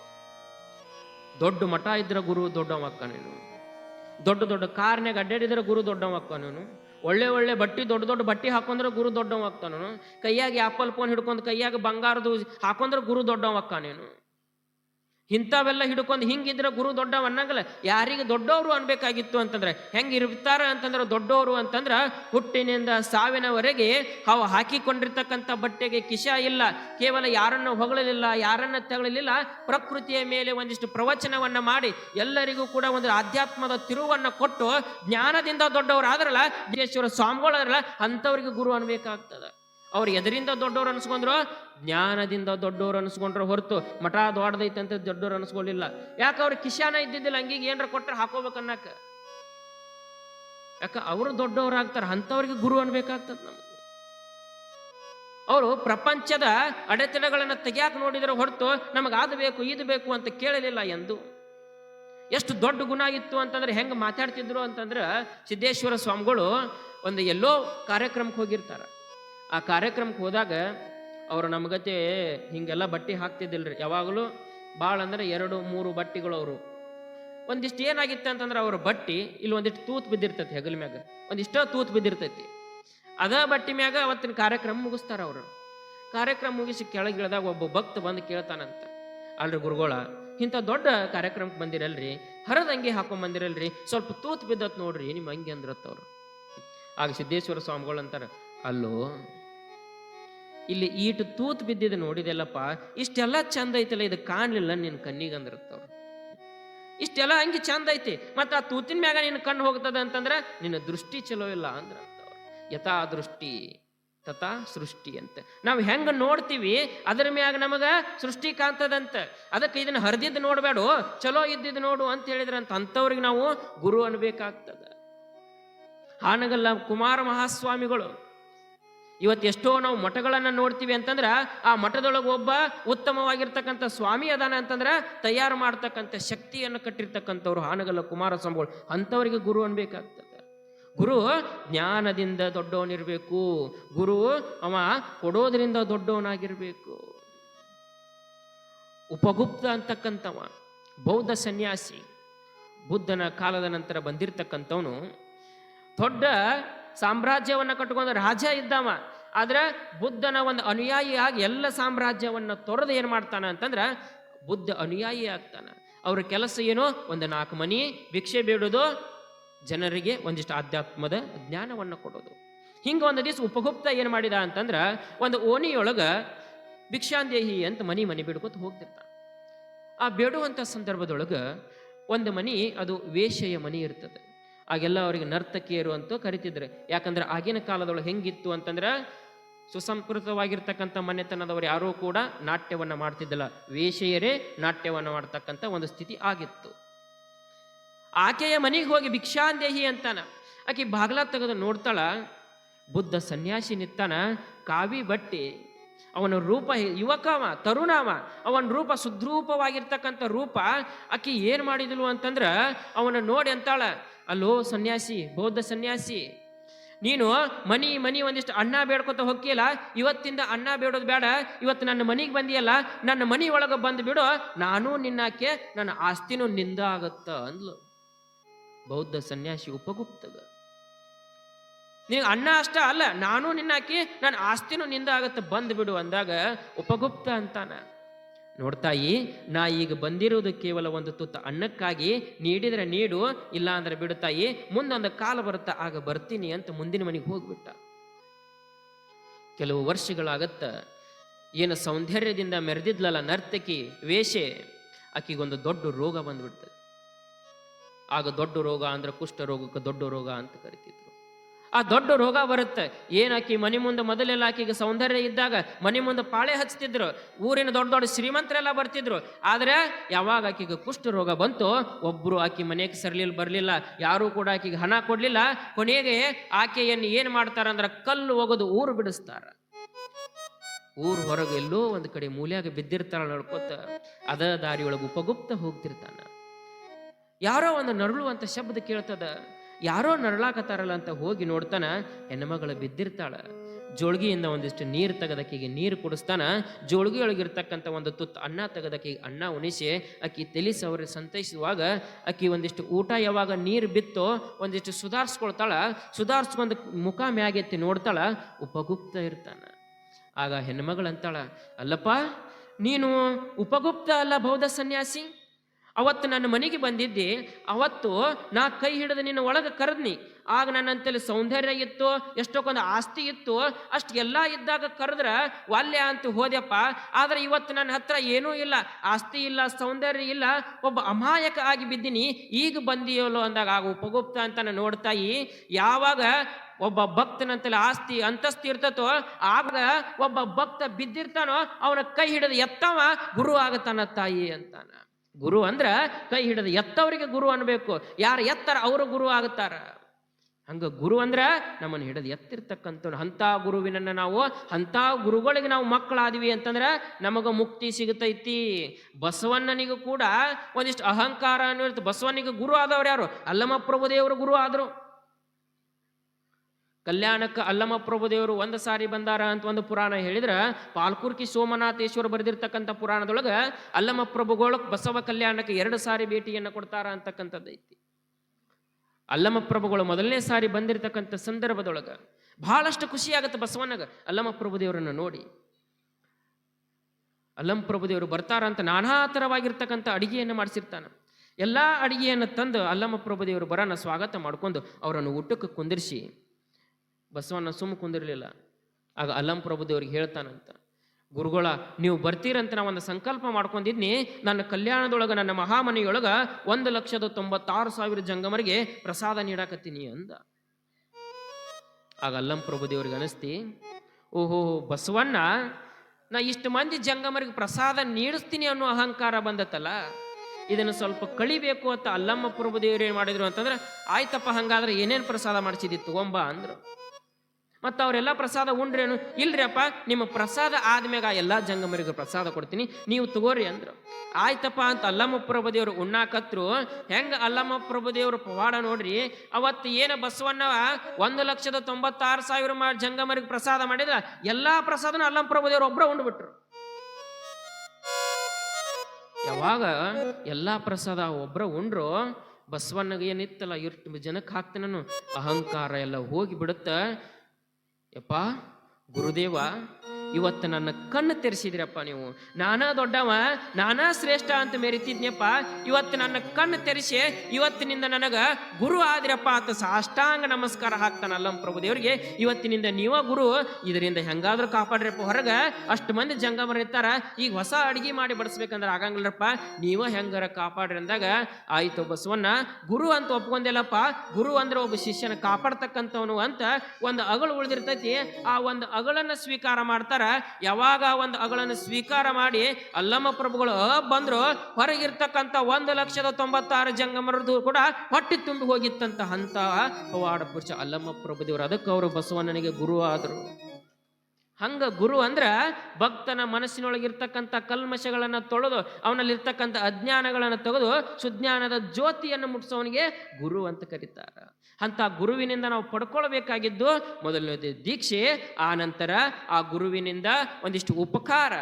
ದೊಡ್ಡ ಮಠ ಇದ್ರ ಗುರು ದೊಡ್ಡವ ಅಕ್ಕ ನೀನು ದೊಡ್ಡ ದೊಡ್ಡ ಕಾರ್ನ್ಯಾಗ ಅಡ್ಡಾಡಿದ್ರೆ ಗುರು ದೊಡ್ಡವ ಅಕ್ಕ ನೀನು ಒಳ್ಳೆ ಒಳ್ಳೆ ಬಟ್ಟಿ, ದೊಡ್ಡ ದೊಡ್ಡ ಬಟ್ಟಿ ಹಾಕೊಂಡ್ರೆ ಗುರು ದೊಡ್ಡವ ಕೈಯಾಗ ಆಪಲ್ ಫೋನ್ ಹಿಡ್ಕೊಂಡು ಕೈಯಾಗ ಬಂಗಾರದು ಹಾಕೊಂಡ್ರೆ ಗುರು ದೊಡ್ಡವ ನೀನು ಇಂಥವೆಲ್ಲ ಹಿಡ್ಕೊಂಡು ಹಿಂಗಿದ್ರೆ ಗುರು ದೊಡ್ಡವ ಅನ್ನಂಗಲ್ಲ ಯಾರಿಗೆ ದೊಡ್ಡವರು ಅನ್ಬೇಕಾಗಿತ್ತು ಅಂತಂದ್ರೆ, ಹೆಂಗೆ ಇರ್ತಾರ ಅಂತಂದ್ರೆ ದೊಡ್ಡವರು ಅಂತಂದ್ರೆ ಹುಟ್ಟಿನಿಂದ ಸಾವಿನವರೆಗೆ ಅವು ಹಾಕಿಕೊಂಡಿರ್ತಕ್ಕಂಥ ಬಟ್ಟೆಗೆ ಕಿಶ ಇಲ್ಲ. ಕೇವಲ ಯಾರನ್ನು ಹೊಗಳಲಿಲ್ಲ, ಯಾರನ್ನ ತಗಳಲಿಲ್ಲ. ಪ್ರಕೃತಿಯ ಮೇಲೆ ಒಂದಿಷ್ಟು ಪ್ರವಚನವನ್ನ ಮಾಡಿ ಎಲ್ಲರಿಗೂ ಕೂಡ ಒಂದು ಆಧ್ಯಾತ್ಮದ ತಿರುವನ್ನ ಕೊಟ್ಟು ಜ್ಞಾನದಿಂದ ದೊಡ್ಡವರು ಆದ್ರಲ್ಲ ದೇಶ್ವರ ಸ್ವಾಮಿಗಳಾದ್ರಲ್ಲ, ಅಂಥವ್ರಿಗೆ ಗುರು ಅನ್ಬೇಕಾಗ್ತದ. ಅವ್ರು ಎದರಿಂದ ದೊಡ್ಡವ್ರು ಅನ್ಸ್ಕೊಂಡ್ರು? ಜ್ಞಾನದಿಂದ ದೊಡ್ಡವ್ರು ಅನ್ಸ್ಕೊಂಡ್ರು ಹೊರತು. ಮಠ ದೊಡ್ಡದೈತೆ ಅಂತ ದೊಡ್ಡವ್ರು ಅನ್ಸ್ಕೊಳ್ಳಿಲ್ಲ ಯಾಕೆ ಅವ್ರ ಕಿಶಾನ ಇದ್ದಿದ್ದಿಲ್ಲ? ಹಂಗಿಗೆ ಏನ್ರ ಕೊಟ್ರೆ ಹಾಕೋಬೇಕನ್ನಕ ಯಾಕ ಅವರು ದೊಡ್ಡವರಾಗ್ತಾರೆ ಅಂಥವ್ರಿಗೆ ಗುರು ಅನ್ಬೇಕಾಗ್ತದ ನಮಗೆ. ಅವರು ಪ್ರಪಂಚದ ಅಡೆತಡೆಗಳನ್ನು ತೆಗ್ಯಾಕ ನೋಡಿದ್ರೆ ಹೊರತು ನಮಗೆ ಅದು ಬೇಕು, ಇದು ಬೇಕು ಅಂತ ಕೇಳಲಿಲ್ಲ ಎಂದು. ಎಷ್ಟು ದೊಡ್ಡ ಗುಣ ಇತ್ತು ಅಂತಂದ್ರೆ ಹೆಂಗೆ ಮಾತಾಡ್ತಿದ್ರು ಅಂತಂದ್ರೆ ಸಿದ್ದೇಶ್ವರ ಸ್ವಾಮಿಗಳು ಒಂದು ಎಲ್ಲೋ ಕಾರ್ಯಕ್ರಮಕ್ಕೆ ಹೋಗಿರ್ತಾರ. ಆ ಕಾರ್ಯಕ್ರಮಕ್ಕೆ ಹೋದಾಗ ಅವರು ನಮಗತೆ ಹಿಂಗೆಲ್ಲ ಬಟ್ಟೆ ಹಾಕ್ತಿದ್ದಿಲ್ರಿ. ಯಾವಾಗಲೂ ಭಾಳ ಅಂದ್ರೆ ಎರಡು, ಮೂರು ಬಟ್ಟೆಗಳು ಅವರು. ಒಂದಿಷ್ಟು ಏನಾಗಿತ್ತು ಅಂತಂದ್ರೆ ಅವ್ರ ಬಟ್ಟಿ, ಇಲ್ಲಿ ಒಂದಿಷ್ಟು ತೂತ್ ಬಿದ್ದಿರ್ತೈತಿ ಹೆಗಲ ಮ್ಯಾಗ. ಒಂದಿಷ್ಟೋ ತೂತ್ ಬಿದ್ದಿರ್ತೈತಿ. ಅದ ಬಟ್ಟಿ ಮ್ಯಾಗ ಅವತ್ತಿನ ಕಾರ್ಯಕ್ರಮ ಮುಗಿಸ್ತಾರ ಅವರು. ಕಾರ್ಯಕ್ರಮ ಮುಗಿಸಿ ಕೆಳಗೆ ಇಳಿದಾಗ ಒಬ್ಬ ಭಕ್ತ ಬಂದು ಕೇಳ್ತಾನಂತ. ಅಲ್ರಿ ಗುರುಗಳ, ಇಂಥ ದೊಡ್ಡ ಕಾರ್ಯಕ್ರಮಕ್ಕೆ ಬಂದಿರಲ್ರಿ, ಹರದ ಅಂಗಿ ಹಾಕೊಂಡ್ ಬಂದಿರಲ್ರಿ, ಸ್ವಲ್ಪ ತೂತ್ ಬಿದ್ದತ್ ನೋಡ್ರಿ ನಿಮ್ಮ ಅಂಗಿ ಅಂದ್ರತ್ತವ್ರು ಆಗ ಸಿದ್ದೇಶ್ವರ ಸ್ವಾಮಿಗಳು ಅಂತಾರ ಅಲ್ಲೋ, ಇಲ್ಲಿ ಈಟು ತೂತ್ ಬಿದ್ದಿದೆ ನೋಡಿದೆಲ್ಲಪ್ಪ ಇಷ್ಟೆಲ್ಲ ಚಂದ ಐತಲ್ಲ, ಇದು ಕಾಣಲಿಲ್ಲ ನಿನ್ನ ಕಣ್ಣಿಗೆ ಅಂದ್ರತ್ತವ್ರು ಇಷ್ಟೆಲ್ಲ ಹಂಗೆ ಚಂದ ಐತಿ, ಮತ್ತೆ ಆ ತೂತಿನ ಮ್ಯಾಗ ನಿನ್ನ ಕಣ್ಣು ಹೋಗ್ತದ ಅಂತಂದ್ರೆ ನಿನ್ನ ದೃಷ್ಟಿ ಚಲೋ ಇಲ್ಲ ಅಂದ್ರ ಯಥಾ ದೃಷ್ಟಿ, ತಥಾ ಸೃಷ್ಟಿ ಅಂತ. ನಾವು ಹೆಂಗ ನೋಡ್ತೀವಿ, ಅದರ ಮ್ಯಾಗ ನಮಗ ಸೃಷ್ಟಿ ಕಾಣ್ತದಂತ. ಅದಕ್ಕೆ ಇದನ್ನ ಹರಿದಿದ್ದು ನೋಡಬೇಡ, ಚಲೋ ಇದ್ದಿದ್ದು ನೋಡು ಅಂತ ಹೇಳಿದ್ರಂತ ಅಂಥವ್ರಿಗೆ ನಾವು ಗುರು ಅನ್ಬೇಕಾಗ್ತದ. ಹಾನಗಲ್ಲ ಕುಮಾರ ಮಹಾಸ್ವಾಮಿಗಳು. ಇವತ್ತು ಎಷ್ಟೋ ನಾವು ಮಠಗಳನ್ನು ನೋಡ್ತೀವಿ ಅಂತಂದ್ರೆ ಆ ಮಠದೊಳಗೆ ಒಬ್ಬ ಉತ್ತಮವಾಗಿರ್ತಕ್ಕಂಥ ಸ್ವಾಮಿ ಅದಾನ ಅಂತಂದ್ರೆ ತಯಾರು ಮಾಡ್ತಕ್ಕಂಥ ಶಕ್ತಿಯನ್ನು ಕಟ್ಟಿರ್ತಕ್ಕಂಥವ್ರು ಹಾನಗಲ್ಲ ಕುಮಾರ ಸ್ವಾಮಿಗಳು ಅಂಥವರಿಗೆ ಗುರು ಅನ್ಬೇಕಾಗ್ತದೆ. ಗುರು ಜ್ಞಾನದಿಂದ ದೊಡ್ಡವನಿರಬೇಕು. ಗುರು ಅವ ಕೊಡೋದ್ರಿಂದ ದೊಡ್ಡವನಾಗಿರ್ಬೇಕು. ಉಪಗುಪ್ತ ಅಂತಕ್ಕಂಥವ, ಬೌದ್ಧ ಸನ್ಯಾಸಿ, ಬುದ್ಧನ ಕಾಲದ ನಂತರ ಬಂದಿರತಕ್ಕಂಥವನು, ದೊಡ್ಡ ಸಾಮ್ರಾಜ್ಯವನ್ನ ಕಟ್ಕೊಂಡ ರಾಜ ಇದ್ದವ. ಆದ್ರೆ ಬುದ್ಧನ ಒಂದು ಅನುಯಾಯಿಯಾಗಿ ಎಲ್ಲ ಸಾಮ್ರಾಜ್ಯವನ್ನು ತೊರೆದು ಏನು ಮಾಡ್ತಾನ ಅಂತಂದ್ರೆ ಬುದ್ಧ ಅನುಯಾಯಿ ಆಗ್ತಾನೆ. ಅವ್ರ ಕೆಲಸ ಏನು? ಒಂದು ನಾಲ್ಕು ಮನಿ, ಭಿಕ್ಷೆ ಬೇಡೋದು, ಜನರಿಗೆ ಒಂದಿಷ್ಟು ಆಧ್ಯಾತ್ಮದ ಜ್ಞಾನವನ್ನು ಕೊಡೋದು. ಹಿಂಗೆ ಒಂದು ದಿವಸ ಉಪಗುಪ್ತ ಏನು ಮಾಡಿದ ಅಂತಂದ್ರೆ ಒಂದು ಓಣಿಯೊಳಗ ಭಿಕ್ಷಾಂದೇಹಿ ಅಂತ ಮನಿ ಮನಿ ಬಿಡ್ಕೊತ ಹೋಗ್ತಿರ್ತಾನೆ. ಆ ಬೇಡುವಂಥ ಸಂದರ್ಭದೊಳಗೆ ಒಂದು ಮನಿ, ಅದು ವೇಷೆಯ ಮನಿ ಇರ್ತದೆ. ಆಗೆಲ್ಲ ಅವರಿಗೆ ನರ್ತಕಿಯರು ಅಂತೂ ಕರಿತಿದ್ರು. ಯಾಕಂದ್ರೆ ಆಗಿನ ಕಾಲದೊಳಗೆ ಹೆಂಗಿತ್ತು ಅಂತಂದ್ರೆ ಸುಸಂಸ್ಕೃತವಾಗಿರ್ತಕ್ಕಂಥ ಮನೆತನದವರು ಯಾರೂ ಕೂಡ ನಾಟ್ಯವನ್ನು ಮಾಡ್ತಿದ್ದಿಲ್ಲ. ವೇಷೆಯರೇ ನಾಟ್ಯವನ್ನು ಮಾಡ್ತಕ್ಕಂಥ ಒಂದು ಸ್ಥಿತಿ ಆಗಿತ್ತು. ಆಕೆಯ ಮನೆಗೆ ಹೋಗಿ ಭಿಕ್ಷಾಂದೇಹಿ ಅಂತಾನ. ಆಕೆ ಬಾಗ್ಲ ತೆಗೆದು ನೋಡ್ತಾಳ, ಬುದ್ಧ ಸನ್ಯಾಸಿ ನಿತ್ತಾನ ಕಾವಿ ಬಟ್ಟಿ, ಅವನ ರೂಪ ಯುವಕವ, ತರುಣವ, ಅವನ ರೂಪ ಸುದ್ರೂಪವಾಗಿರ್ತಕ್ಕಂಥ ರೂಪ ಆಕಿ ಏನು ಮಾಡಿದಳು ಅಂತಂದ್ರ ಅವನ ನೋಡಿ ಅಂತಾಳ ಅಲ್ಲೋ ಸನ್ಯಾಸಿ, ಬೌದ್ಧ ಸನ್ಯಾಸಿ, ನೀನು ಮನಿ ಮನಿ ಒಂದಿಷ್ಟು ಅನ್ನ ಬೇಡ್ಕೊತ ಹೋಗಿಲ್ಲ ಇವತ್ತಿಂದ ಅನ್ನ ಬೇಡೋದು ಬೇಡ, ಇವತ್ತು ನನ್ನ ಮನೆಗೆ ಬಂದಿಯಲ್ಲ, ನನ್ನ ಮನಿ ಒಳಗೆ ಬಂದು ಬಿಡು, ನಾನು ನಿನ್ನಾಕೆ ನನ್ನ ಆಸ್ತಿನೂ ನಿಂದ ಆಗತ್ತ ಅಂದ್ಲು. ಬೌದ್ಧ ಸನ್ಯಾಸಿ ಉಪಗುಪ್ತಗ. ನಿನಗೆ ಅನ್ನ ಅಷ್ಟ ಅಲ್ಲ, ನಾನು ನಿನ್ನಾಕಿ ನನ್ನ ಆಸ್ತಿನೂ ನಿಂದ ಆಗತ್ತೆ ಬಂದು ಬಿಡು ಅಂದಾಗ ಉಪಗುಪ್ತ ಅಂತಾನ. ನೋಡ್ತಾಯಿ ನಾ ಈಗ ಬಂದಿರೋದು ಕೇವಲ ಒಂದು ತುತ್ತ ಅನ್ನಕ್ಕಾಗಿ ನೀಡಿದ್ರೆ ನೀಡು, ಇಲ್ಲ ಅಂದ್ರೆ ಬಿಡುತ್ತಾಯಿ ಮುಂದೊಂದು ಕಾಲ ಬರುತ್ತಾ, ಆಗ ಬರ್ತೀನಿ ಅಂತ ಮುಂದಿನ ಮನೆಗೆ ಹೋಗ್ಬಿಟ್ಟ. ಕೆಲವು ವರ್ಷಗಳಾಗತ್ತ, ಏನು ಸೌಂದರ್ಯದಿಂದ ಮೆರೆದಿದ್ಲಲ್ಲ ನರ್ತಕಿ ವೇಷೆ, ಆಕಿಗೊಂದು ದೊಡ್ಡ ರೋಗ ಬಂದ್ಬಿಡ್ತದೆ. ಆಗ ದೊಡ್ಡ ರೋಗ ಅಂದ್ರೆ ಕುಷ್ಠ ರೋಗಕ್ಕೆ ದೊಡ್ಡ ರೋಗ ಅಂತ ಕರಿತಿದ್ರು ಆ ದೊಡ್ಡ ರೋಗ ಬರುತ್ತೆ. ಏನಾಕಿ ಮನೆ ಮುಂದೆ ಮೊದಲೆಲ್ಲ ಆಕಿಗೆ ಸೌಂದರ್ಯ ಇದ್ದಾಗ ಮನೆ ಮುಂದೆ ಪಾಳೆ ಹಚ್ತಿದ್ರು. ಊರಿನ ದೊಡ್ಡ ದೊಡ್ಡ ಶ್ರೀಮಂತರೆಲ್ಲ ಬರ್ತಿದ್ರು. ಆದ್ರೆ ಯಾವಾಗ ಆಕಿಗೆ ಕುಷ್ಠ ರೋಗ ಬಂತು, ಒಬ್ರು ಆಕಿ ಮನೆಗೆ ಸರಲಿಲ್ಲ, ಬರಲಿಲ್ಲ, ಯಾರೂ ಕೂಡ ಆಕಿಗೆ ಹಣ ಕೊಡ್ಲಿಲ್ಲ. ಕೊನೆಗೆ ಆಕೆಯನ್ನು ಏನು ಮಾಡ್ತಾರಂದ್ರೆ ಕಲ್ಲು ಒಗೆದು ಊರು ಬಿಡಿಸ್ತಾರ. ಊರ್ ಹೊರಗೆ ಎಲ್ಲೋ ಒಂದು ಕಡೆ ಮೂಲ್ಯಾಗ ಬಿದ್ದಿರ್ತಾಳ ನಡ್ಕೋತ ಅದ ದಾರಿಯೊಳಗೆ ಉಪಗುಪ್ತ ಹೋಗ್ತಿರ್ತಾನ. ಯಾರೋ ಒಂದು ನರಳುವಂತ ಶಬ್ದ ಕೇಳ್ತದ. ಯಾರೋ ನರಳಾಕತ್ತಾರಲ್ಲ ಅಂತ ಹೋಗಿ ನೋಡ್ತಾನ ಹೆಣ್ಣುಮಗಳು ಬಿದ್ದಿರ್ತಾಳ. ಜೋಳಿಗೆಯಿಂದ ಒಂದಿಷ್ಟು ನೀರು ತೆಗೆದಕ್ಕಿಗೆ ನೀರು ಕುಡಿಸ್ತಾನ ಜೋಳ್ಗಿ ಒಳಗಿರ್ತಕ್ಕಂಥ ಒಂದು ತುತ್ತು ಅನ್ನ ತೆಗೆದಕ್ಕಿಗೆ ಅನ್ನ ಉಣಿಸಿ ಅಕ್ಕಿ ತಲೆ ಅವ್ರಿಗೆ ಸಂತೈಸುವಾಗ ಅಕ್ಕಿ ಒಂದಿಷ್ಟು ಊಟ ಯಾವಾಗ ನೀರು ಬಿತ್ತೋ ಒಂದಿಷ್ಟು ಸುಧಾರಿಸ್ಕೊಳ್ತಾಳ. ಸುಧಾರಿಸ್ಕೊಂಡು ಮುಖ ಮ್ಯಾಗೆತ್ತಿ ನೋಡ್ತಾಳ, ಉಪಗುಪ್ತ ಇರ್ತಾನ. ಆಗ ಹೆಣ್ಮಗಳಂತಾಳ ಅಲ್ಲಪ್ಪ, ನೀನು ಉಪಗುಪ್ತ ಅಲ್ಲ ಬೌದ್ಧ ಸನ್ಯಾಸಿ? ಅವತ್ತು ನನ್ನ ಮನೆಗೆ ಬಂದಿದ್ದೆ, ಅವತ್ತು ನಾ ಕೈ ಹಿಡಿದು ನಿನ್ನ ಒಳಗೆ ಕರೆದ್ನಿ. ಆಗ ನನ್ನಂತಲ್ಲಿ ಸೌಂದರ್ಯ ಇತ್ತು, ಎಷ್ಟೊಕ್ಕೊಂದು ಆಸ್ತಿ ಇತ್ತು, ಅಷ್ಟು ಎಲ್ಲ ಇದ್ದಾಗ ಕರೆದ್ರೆ ವಾಲ್ಯ ಅಂತ ಹೋದೆಪ್ಪ ಆದರೆ ಇವತ್ತು ನನ್ನ ಹತ್ರ ಏನೂ ಇಲ್ಲ, ಆಸ್ತಿ ಇಲ್ಲ, ಸೌಂದರ್ಯ ಇಲ್ಲ, ಒಬ್ಬ ಅಮಾಯಕ ಆಗಿ ಬಿದ್ದೀನಿ. ಈಗ ಬಂದಿಯೋಲೋ ಅಂದಾಗ ಆಗ ಉಪಗುಪ್ತ ಅಂತ ನೋಡ್ತಾಯಿ ಯಾವಾಗ ಒಬ್ಬ ಭಕ್ತನಂತಲೇ ಆಸ್ತಿ, ಅಂತಸ್ತಿ ಇರ್ತತೋ, ಆಗ ಒಬ್ಬ ಭಕ್ತ ಬಿದ್ದಿರ್ತಾನೋ, ಅವನ ಕೈ ಹಿಡಿದು ಎತ್ತವ, ಗುರು ಆಗತಾನ ತಾಯಿ ಅಂತಾನ. ಗುರು ಅಂದ್ರ ಕೈ ಹಿಡಿದು ಎತ್ತವರಿಗೆ ಗುರು ಅನ್ಬೇಕು. ಯಾರು ಎತ್ತಾರ ಅವರು ಗುರು ಆಗುತ್ತಾರ. ಹಂಗ ಗುರು ಅಂದ್ರ ನಮ್ಮನ್ನು ಹಿಡಿದು ಎತ್ತಿರ್ತಕ್ಕಂಥ ಅಂಥ ಗುರುವಿನನ್ನು ನಾವು, ಅಂಥ ಗುರುಗಳಿಗೆ ನಾವು ಮಕ್ಕಳಾದಿವಿ ಅಂತಂದ್ರೆ ನಮಗೆ ಮುಕ್ತಿ ಸಿಗುತ್ತೈತಿ ಬಸವಣ್ಣನಿಗೂ ಕೂಡ ಒಂದಿಷ್ಟು ಅಹಂಕಾರ ಅನ್ನೋ ಬಸವನಿಗೆ ಗುರು ಆದವ್ರು ಯಾರು? ಅಲ್ಲಮ್ಮ ಪ್ರಭುದೇವರು ಗುರು ಆದ್ರು. ಕಲ್ಯಾಣಕ್ಕೆ ಅಲ್ಲಮ ಪ್ರಭುದೇವರು ಒಂದು ಸಾರಿ ಬಂದಾರ ಅಂತ ಒಂದು ಪುರಾಣ ಹೇಳಿದ್ರೆ, ಪಾಲ್ಕುರ್ಕಿ ಸೋಮನಾಥೇಶ್ವರ ಬರೆದಿರ್ತಕ್ಕಂಥ ಪುರಾಣದೊಳಗೆ ಅಲ್ಲಮ ಪ್ರಭುಗಳು ಬಸವ ಕಲ್ಯಾಣಕ್ಕೆ ಎರಡು ಸಾರಿ ಭೇಟಿಯನ್ನು ಕೊಡ್ತಾರ ಅಂತಕ್ಕಂಥದ್ದು ಐತಿ. ಅಲ್ಲಮ ಪ್ರಭುಗಳು ಮೊದಲನೇ ಸಾರಿ ಬಂದಿರತಕ್ಕಂಥ ಸಂದರ್ಭದೊಳಗೆ ಬಹಳಷ್ಟು ಖುಷಿ ಬಸವನಾಗ ಅಲ್ಲಮ ಪ್ರಭು ಪ್ರಭುದೇವರನ್ನು ನೋಡಿ. ಅಲ್ಲಂ ಪ್ರಭುದೇವರು ಬರ್ತಾರ ಅಂತ ನಾನಾ ಥರವಾಗಿರ್ತಕ್ಕಂಥ ಅಡಿಗೆಯನ್ನು ಮಾಡಿಸಿರ್ತಾನ. ಎಲ್ಲ ಅಡಿಗೆಯನ್ನು ತಂದು ಅಲ್ಲಮ ಪ್ರಭುದೇವರು ಬರನ ಸ್ವಾಗತ ಮಾಡ್ಕೊಂಡು ಅವರನ್ನು ಊಟಕ್ಕೆ ಕುಂದಿರಿಸಿ ಬಸವಣ್ಣ ಸುಮ್ಮ ಕುಂದಿರಲಿಲ್ಲ. ಆಗ ಅಲ್ಲಂ ಪ್ರಭುದೇವ್ರಿಗೆ ಹೇಳ್ತಾನಂತ, ಗುರುಗಳ, ನೀವು ಬರ್ತೀರಂತ ನಾ ಒಂದು ಸಂಕಲ್ಪ ಮಾಡ್ಕೊಂಡಿದ್ನಿ. ನನ್ನ ಕಲ್ಯಾಣದೊಳಗೆ ನನ್ನ ಮಹಾಮನೆಯೊಳಗೆ ಒಂದು ಲಕ್ಷದ ತೊಂಬತ್ತಾರು ಸಾವಿರ ಜಂಗಮರಿಗೆ ಪ್ರಸಾದ ನೀಡಾಕತ್ತೀನಿ ಅಂದ. ಆಗ ಅಲ್ಲಂ ಪ್ರಭುದೇವ್ರಿಗೆ ಅನಿಸ್ತಿ, ಓಹೋ, ಬಸವಣ್ಣ, ನಾ ಇಷ್ಟು ಮಂದಿ ಜಂಗಮರಿಗೆ ಪ್ರಸಾದ ನೀಡಿಸ್ತೀನಿ ಅನ್ನೋ ಅಹಂಕಾರ ಬಂದತ್ತಲ್ಲ. ಇದನ್ನು ಸ್ವಲ್ಪ ಕಳಿಬೇಕು ಅಂತ ಅಲ್ಲಮ್ಮ ಪ್ರಭುದೇವ್ರು ಏನು ಮಾಡಿದ್ರು ಅಂತಂದ್ರೆ, ಆಯ್ತಪ್ಪ, ಹಂಗಾದ್ರೆ ಏನೇನು ಪ್ರಸಾದ ಮಾಡಿಸಿದಿ, ತಗೊಂಬ ಅಂದ್ರು. ಮತ್ತು ಅವರೆಲ್ಲ ಪ್ರಸಾದ ಉಂಡ್ರೇನು? ಇಲ್ರಿ ಅಪ್ಪ ನಿಮ್ಮ ಪ್ರಸಾದ ಆದ್ಮ್ಯಾಗ ಎಲ್ಲ ಜಂಗಮರಿಗೆ ಪ್ರಸಾದ ಕೊಡ್ತೀನಿ. ನೀವು ತಗೋರಿ ಅಂದ್ರು. ಆಯ್ತಪ್ಪ ಅಂತ ಅಲ್ಲಮ್ಮ ಪ್ರಭುದೇವರು ಉಣ್ಣಾಕತ್ರು. ಹೆಂಗ ಅಲ್ಲಮ್ಮ ಪವಾಡ ನೋಡ್ರಿ, ಅವತ್ತು ಏನು ಬಸವಣ್ಣ ಒಂದು ಲಕ್ಷದ ತೊಂಬತ್ತಾರು ಸಾವಿರ ಜಂಗಮರಿಗೆ ಪ್ರಸಾದ ಮಾಡಿದ ಎಲ್ಲಾ ಪ್ರಸಾದನ ಅಲ್ಲಮ್ಮ ಪ್ರಭುದೇವರು ಒಬ್ಬರ ಉಂಡ್ಬಿಟ್ರು. ಯಾವಾಗ ಎಲ್ಲಾ ಪ್ರಸಾದ ಒಬ್ಬರ ಉಂಡ್ರು, ಬಸವಣ್ಣಗೆ ಏನಿತ್ತಲ್ಲ ಇಷ್ಟು ಜನಕ್ಕೆ ಹಾಕ್ತೇನನು, ಅಹಂಕಾರ ಎಲ್ಲ ಹೋಗಿ ಬಿಡುತ್ತ ಯಪ್ಪ ಗುರುದೇವ ಇವತ್ತು ನನ್ನ ಕಣ್ಣು ತೆರೆಸಿದ್ರಪ್ಪ ನೀವು. ನಾನಾ ದೊಡ್ಡವ, ನಾನಾ ಶ್ರೇಷ್ಠ ಅಂತ ಮೆರಿತಿದ್ನಪ್ಪ. ಇವತ್ತು ನನ್ನ ಕಣ್ಣು ತೆರೆಸಿ, ಇವತ್ತಿನಿಂದ ನನಗೆ ಗುರು ಆದ್ರಪ್ಪ ಅಂತ ಸಾಷ್ಟಾಂಗ ನಮಸ್ಕಾರ ಹಾಕ್ತಾನ ಅಲ್ಲಂ ಪ್ರಭುದೇವ್ರಿಗೆ ಇವತ್ತಿನಿಂದ ನೀವ ಗುರು, ಇದರಿಂದ ಹೆಂಗಾದ್ರೂ ಕಾಪಾಡ್ರಪ್ಪ ಹೊರಗ. ಅಷ್ಟು ಮಂದಿ ಜಂಗಮರ ಇರ್ತಾರ, ಈಗ ಹೊಸ ಅಡಿಗೆ ಮಾಡಿ ಬಡಿಸ್ಬೇಕಂದ್ರೆ ಆಗಂಗಿಲ್ಲರಪ್ಪ. ನೀವ ಹೆಂಗಾರ ಕಾಪಾಡ್ರಿ ಅಂದಾಗ, ಆಯ್ತು ಬಸವಣ್ಣ, ಗುರು ಅಂತ ಒಪ್ಕೊಂದಿಲ್ಲಪ್ಪ ಗುರು ಅಂದ್ರೆ ಒಬ್ಬ ಶಿಷ್ಯನ ಕಾಪಾಡ್ತಕ್ಕಂಥವನು ಅಂತ ಒಂದು ಅಗಳು ಉಳಿದಿರ್ತೈತಿ. ಆ ಒಂದು ಅಗಳನ್ನ ಸ್ವೀಕಾರ ಮಾಡ್ತಾರ ಯಾವಾಗ ಆ ಒಂದು ಅಗಳನ್ನು ಸ್ವೀಕಾರ ಮಾಡಿ ಅಲ್ಲಮ್ಮ ಪ್ರಭುಗಳು ಬಂದ್ರು, ಹೊರಗಿರ್ತಕ್ಕಂಥ ಒಂದು ಲಕ್ಷದ ತೊಂಬತ್ತಾರು ಜಂಗಮರದು ಕೂಡ ಹೊಟ್ಟೆ ತುಂಬಿ ಹೋಗಿತ್ತಂತ ಹಂತ ಪವಾಡ ಪುರುಷ ಅಲ್ಲಮ್ಮ ಪ್ರಭುದೇವರು ಅದಕ್ಕೆ ಅವರು ಬಸವಣ್ಣನಿಗೆ ಗುರು ಆದರು. ಹಂಗ ಗುರು ಅಂದ್ರ ಭಕ್ತನ ಮನಸ್ಸಿನೊಳಗಿರ್ತಕ್ಕಂಥ ಕಲ್ಮಶಗಳನ್ನ ತೊಳೆದು, ಅವನಲ್ಲಿರ್ತಕ್ಕಂಥ ಅಜ್ಞಾನಗಳನ್ನು ತೆಗೆದು ಸುಜ್ಞಾನದ ಜ್ಯೋತಿಯನ್ನು ಮುಟ್ಟಿಸೋವನಿಗೆ ಗುರು ಅಂತ ಕರೀತಾರ. ಅಂತ ಗುರುವಿನಿಂದ ನಾವು ಪಡ್ಕೊಳ್ಬೇಕಾಗಿದ್ದು ಮೊದಲನೇದು ದೀಕ್ಷೆ, ಆ ನಂತರ ಆ ಗುರುವಿನಿಂದ ಒಂದಿಷ್ಟು ಉಪಕಾರ.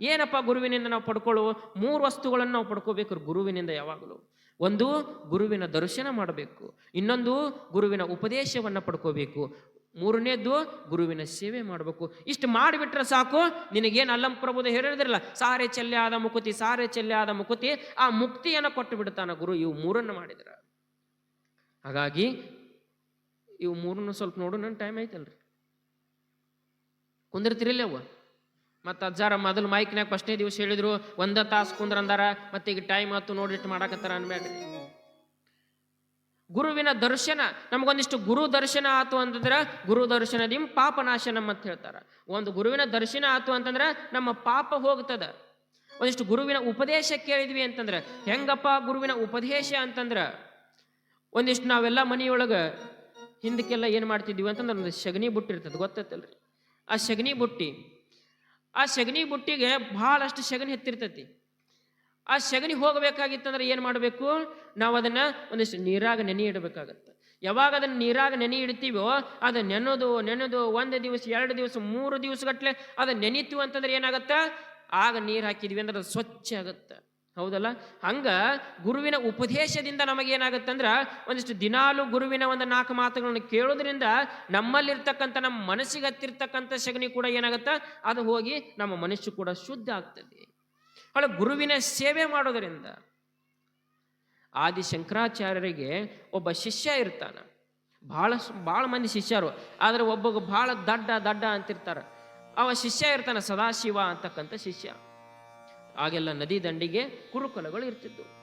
ಏನಪ್ಪ ಗುರುವಿನಿಂದ ನಾವು ಪಡ್ಕೊಳ್ಳುವ ಮೂರು ವಸ್ತುಗಳನ್ನು ನಾವು ಪಡ್ಕೋಬೇಕು ಗುರುವಿನಿಂದ ಯಾವಾಗಲೂ. ಒಂದು, ಗುರುವಿನ ದರ್ಶನ ಮಾಡಬೇಕು. ಇನ್ನೊಂದು, ಗುರುವಿನ ಉಪದೇಶವನ್ನು ಪಡ್ಕೋಬೇಕು. ಮೂರನೇದ್ದು ಗುರುವಿನ ಸೇವೆ ಮಾಡಬೇಕು. ಇಷ್ಟು ಮಾಡಿಬಿಟ್ರೆ ಸಾಕು. ನಿನಗೇನು ಅಲ್ಲಂ ಪ್ರಭುದ ಹೇಳಿದ್ರಲ್ಲ, ಸಾರೆ ಚೆಲ್ಲಾದ ಮುಕುತಿ, ಸಾರೆ ಚೆಲ್ಲಾದ ಮುಕುತಿ, ಆ ಮುಕ್ತಿಯನ್ನು ಕೊಟ್ಟು ಬಿಡ್ತಾನೆ ಗುರು. ಇವು ಮೂರನ್ನು ಮಾಡಿದ್ರ. ಹಾಗಾಗಿ ಇವು ಮೂರನ್ನು ಸ್ವಲ್ಪ ನೋಡು ನನ್ನ ಟೈಮ್ ಐತಲ್ರಿ. ಕುಂದಿರ್ತಿರಿಲ್ಲ ಅವ ಮತ್ತು ಅಜ್ಜಾರ ಮೊದಲು ಮೈಕ್ನಾಗ ಫಸ್ಟ್ನೇ ದಿವಸ ಹೇಳಿದ್ರು, ಒಂದ ತಾಸು ಕುಂದ್ರ ಅಂದಾರ, ಮತ್ತೆ ಈಗ ಟೈಮ್ ಆತು ನೋಡಿಟ್ಟು ಮಾಡಾಕತ್ತಾರ ಅನ್ಬೇಡ್ರಿ ಗುರುವಿನ ದರ್ಶನ, ನಮಗೊಂದಿಷ್ಟು ಗುರು ದರ್ಶನ ಆತು ಅಂತಂದ್ರೆ ಗುರು ದರ್ಶನದಿಂ ಪಾಪನಾಶನಂ ಅಂತ ಹೇಳ್ತಾರೆ. ಒಂದು ಗುರುವಿನ ದರ್ಶನ ಆತು ಅಂತಂದ್ರೆ ನಮ್ಮ ಪಾಪ ಹೋಗ್ತದ. ಒಂದಿಷ್ಟು ಗುರುವಿನ ಉಪದೇಶ ಕೇಳಿದ್ವಿ ಅಂತಂದ್ರೆ, ಹೆಂಗಪ್ಪ ಗುರುವಿನ ಉಪದೇಶ ಅಂತಂದ್ರ, ಒಂದಿಷ್ಟು ನಾವೆಲ್ಲ ಮನೆಯೊಳಗೆ ಹಿಂದಕ್ಕೆಲ್ಲ ಏನು ಮಾಡ್ತಿದ್ವಿ ಅಂತಂದ್ರೆ ಒಂದು ಸಗಣಿ ಬುಟ್ಟಿ ಇರ್ತದೆ ಗೊತ್ತೈತಲ್ರಿ ಆ ಸಗಣಿ ಬುಟ್ಟಿ, ಆ ಸಗಣಿ ಬುಟ್ಟಿಗೆ ಭಾಳಷ್ಟು ಸಗಣಿ ಹೆತ್ತಿರ್ತೈತಿ. ಆ ಸಗಣಿ ಹೋಗಬೇಕಾಗಿತ್ತಂದ್ರೆ ಏನು ಮಾಡಬೇಕು? ನಾವು ಅದನ್ನು ಒಂದಿಷ್ಟು ನೀರಾಗ ನೆನೆ ಇಡಬೇಕಾಗತ್ತೆ. ಯಾವಾಗ ಅದನ್ನ ನೀರಾಗ ನೆನೆ ಇಡ್ತೀವೋ, ಅದು ನೆನೆದು ನೆನೆದು ಒಂದು ದಿವಸ, ಎರಡು ದಿವಸ, ಮೂರು ದಿವಸಗಟ್ಲೆ ಅದು ನೆನಿತೀವಿ ಅಂತಂದ್ರೆ ಏನಾಗತ್ತ? ಆಗ ನೀರು ಹಾಕಿದ್ವಿ ಅಂದ್ರೆ ಅದು ಸ್ವಚ್ಛ ಆಗುತ್ತೆ. ಹೌದಲ್ಲ? ಹಂಗ ಗುರುವಿನ ಉಪದೇಶದಿಂದ ನಮಗೇನಾಗತ್ತಂದ್ರ ಒಂದಿಷ್ಟು ದಿನಾಲು ಗುರುವಿನ ಒಂದು ನಾಲ್ಕು ಮಾತುಗಳನ್ನು ಕೇಳೋದ್ರಿಂದ ನಮ್ಮಲ್ಲಿರ್ತಕ್ಕಂಥ, ನಮ್ಮ ಮನಸ್ಸಿಗೆ ಹತ್ತಿರ್ತಕ್ಕಂಥ ಸಗಣಿ ಕೂಡ ಏನಾಗುತ್ತೆ? ಅದು ಹೋಗಿ ನಮ್ಮ ಮನಸ್ಸು ಕೂಡ ಶುದ್ಧ ಆಗ್ತದೆ. ಅಲ್ಲ, ಗುರುವಿನ ಸೇವೆ ಮಾಡೋದರಿಂದ ಆದಿ ಶಂಕರಾಚಾರ್ಯರಿಗೆ ಒಬ್ಬ ಶಿಷ್ಯ ಇರ್ತಾನ. ಭಾಳ ಭಾಳ ಮಂದಿ ಶಿಷ್ಯರು. ಆದರೆ ಒಬ್ಬ ಭಾಳ ದಡ್ಡ ದಡ್ಡ ಅಂತಿರ್ತಾರೆ. ಅವ ಶಿಷ್ಯ ಇರ್ತಾನೆ ಸದಾಶಿವ ಅಂತಕ್ಕಂಥ ಶಿಷ್ಯ. ಆಗೆಲ್ಲ ನದಿ ದಂಡಿಗೆ ಕುರುಕುಲಗಳು ಇರ್ತಿದ್ದವು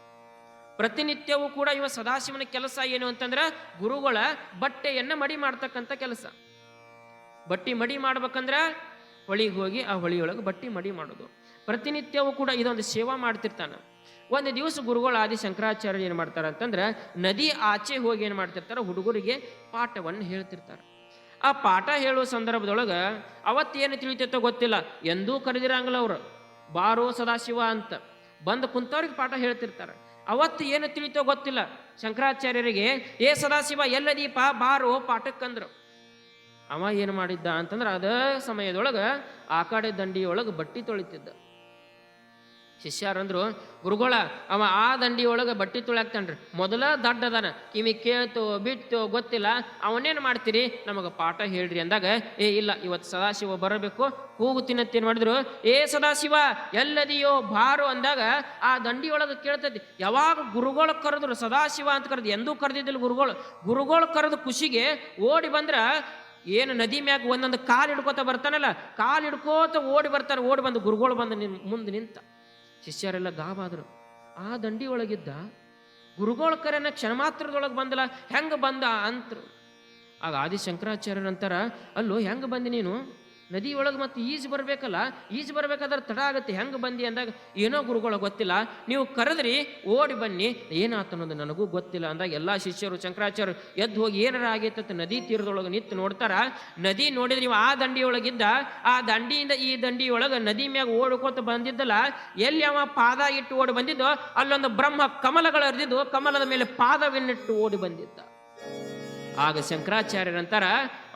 ಪ್ರತಿನಿತ್ಯವೂ ಕೂಡ ಇವ ಸದಾಶಿವನ ಕೆಲಸ ಏನು ಅಂತಂದ್ರೆ ಗುರುಗಳ ಬಟ್ಟೆಯನ್ನ ಮಡಿ ಮಾಡ್ತಕ್ಕಂಥ ಕೆಲಸ. ಬಟ್ಟಿ ಮಡಿ ಮಾಡ್ಬೇಕಂದ್ರ ಹೊಳಿಗೆ ಹೋಗಿ ಆ ಹೊಳಿಯೊಳಗೆ ಬಟ್ಟಿ ಮಡಿ ಮಾಡೋದು. ಪ್ರತಿನಿತ್ಯವೂ ಕೂಡ ಇದೊಂದು ಸೇವಾ ಮಾಡ್ತಿರ್ತಾನ. ಒಂದು ದಿವಸ ಗುರುಗಳು ಆದಿ ಶಂಕರಾಚಾರ್ಯ ಏನು ಮಾಡ್ತಾರೆ ಅಂತಂದ್ರೆ ನದಿ ಆಚೆ ಹೋಗಿ ಏನು ಮಾಡ್ತಿರ್ತಾರೆ ಹುಡುಗರಿಗೆ ಪಾಠವನ್ನು ಹೇಳ್ತಿರ್ತಾರೆ. ಆ ಪಾಠ ಹೇಳುವ ಸಂದರ್ಭದೊಳಗೆ ಅವತ್ತೇನು ತಿಳಿತೈತೋ ಗೊತ್ತಿಲ್ಲ. ಎಂದೂ ಕರೆದಿರಂಗಿಲ್ಲ ಅವರು. ಬಾರೋ ಸದಾಶಿವ ಅಂತ ಬಂದು ಕುಂತವ್ರಿಗೆ ಪಾಠ ಹೇಳ್ತಿರ್ತಾರೆ. ಅವತ್ತು ಏನು ತಿಳಿತೋ ಗೊತ್ತಿಲ್ಲ. ಶಂಕರಾಚಾರ್ಯರಿಗೆ, ಏ ಸದಾಶಿವ, ಎಲ್ಲ ದೀಪ ಬಾರೋ ಪಾಠಕ್ಕಂದ್ರು. ಅವ ಏನು ಮಾಡಿದ್ದ ಅಂತಂದ್ರೆ ಅದೇ ಸಮಯದೊಳಗೆ ಆ ಕಡೆ ದಂಡಿಯೊಳಗೆ ಬಟ್ಟಿ ತೊಳಿತಿದ್ದ. ಶಿಷ್ಯರಂದ್ರು, ಗುರುಗಳ, ಅವ ಆ ದಂಡಿಯೊಳಗೆ ಬಟ್ಟಿ ತುಳಾಕ್ತಾನ್ರಿ ಮೊದಲ ದಡ್ಡದಾನ. ಕಿವಿ ಕೇಳ್ತೋ, ಬಿತ್ತೋ, ಗೊತ್ತಿಲ್ಲ. ಅವನೇನು ಮಾಡ್ತೀರಿ? ನಮಗೆ ಪಾಠ ಹೇಳ್ರಿ ಅಂದಾಗ, ಏ, ಇಲ್ಲ ಇವತ್ತು ಸದಾಶಿವ ಬರಬೇಕು. ಕೂಗುತ್ತಿನತ್ತೇನು ಮಾಡಿದ್ರು? ಏ, ಸದಾಶಿವ, ಎಲ್ಲದಿಯೋ ಬಾರು ಅಂದಾಗ, ಆ ದಂಡಿಯೊಳಗೆ ಕೇಳ್ತೈತಿ. ಯಾವಾಗ ಗುರುಗಳು ಕರೆದ್ರು ಸದಾಶಿವ ಅಂತ ಕರೆದು, ಎಂದೂ ಕರೆದಿದ್ದಿಲ್ಲ ಗುರುಗಳು. ಗುರುಗಳು ಕರೆದು ಖುಷಿಗೆ ಓಡಿ ಬಂದ್ರ, ಏನು ನದಿ ಮ್ಯಾಗ ಒಂದೊಂದು ಕಾಲು ಹಿಡ್ಕೋತ ಬರ್ತಾನಲ್ಲ, ಕಾಲು ಹಿಡ್ಕೋತ ಓಡಿ ಬರ್ತಾರೆ. ಓಡಿ ಬಂದು ಗುರುಗಳು ಬಂದು ನಿನ್, ಮುಂದೆ ನಿಂತ. ಶಿಷ್ಯರೆಲ್ಲ ಗಾಬಾದರು. ಆ ದಂಡಿ ಒಳಗಿದ್ದ ಗುರುಗಳ ಕ್ಷಣ ಮಾತ್ರದೊಳಗೆ ಬಂದಲ್ಲ ಹೆಂಗೆ ಬಂದ ಅಂತರು. ಆಗ ಆದಿ ಶಂಕರಾಚಾರ್ಯರಂತಾರ ಅಲ್ಲೋ, ಹೆಂಗೆ ಬಂದಿ ನೀನು? ನದಿ ಒಳಗೆ ಮತ್ತೆ ಈಜು ಬರಬೇಕಲ್ಲ, ಈಜು ಬರಬೇಕಾದ್ರೆ ತಡ ಆಗುತ್ತೆ, ಹೆಂಗೆ ಬಂದಿ ಅಂದಾಗ, ಏನೋ ಗುರುಗಳು ಗೊತ್ತಿಲ್ಲ, ನೀವು ಕರೆದ್ರಿ, ಓಡಿ ಬನ್ನಿ, ಏನಾತ ಅನ್ನೋದು ನನಗೂ ಗೊತ್ತಿಲ್ಲ ಅಂದಾಗ ಎಲ್ಲ ಶಿಷ್ಯರು, ಶಂಕರಾಚಾರ್ಯರು ಎದ್ದು ಹೋಗಿ ಏನಾರ ಆಗೈತೆ ನದಿ ತೀರದೊಳಗೆ ನಿಂತು ನೋಡ್ತಾರ. ನದಿ ನೋಡಿದ್ರೆ ನೀವು ಆ ದಂಡಿಯೊಳಗಿದ್ದ, ಆ ದಂಡಿಯಿಂದ ಈ ದಂಡಿಯೊಳಗೆ ನದಿ ಮ್ಯಾಗ ಓಡ್ಕೋತ ಬಂದಿದ್ದಲ್ಲ, ಎಲ್ಲಿ ಅವ ಪಾದ ಇಟ್ಟು ಓಡಿ ಬಂದಿದ್ದೋ, ಅಲ್ಲೊಂದು ಬ್ರಹ್ಮ ಕಮಲಗಳು ಹರಿದಿದ್ದು, ಕಮಲದ ಮೇಲೆ ಪಾದವನ್ನಿಟ್ಟು ಓಡಿ ಬಂದಿದ್ದ. ಆಗ ಶಂಕರಾಚಾರ್ಯರಂತಾರ,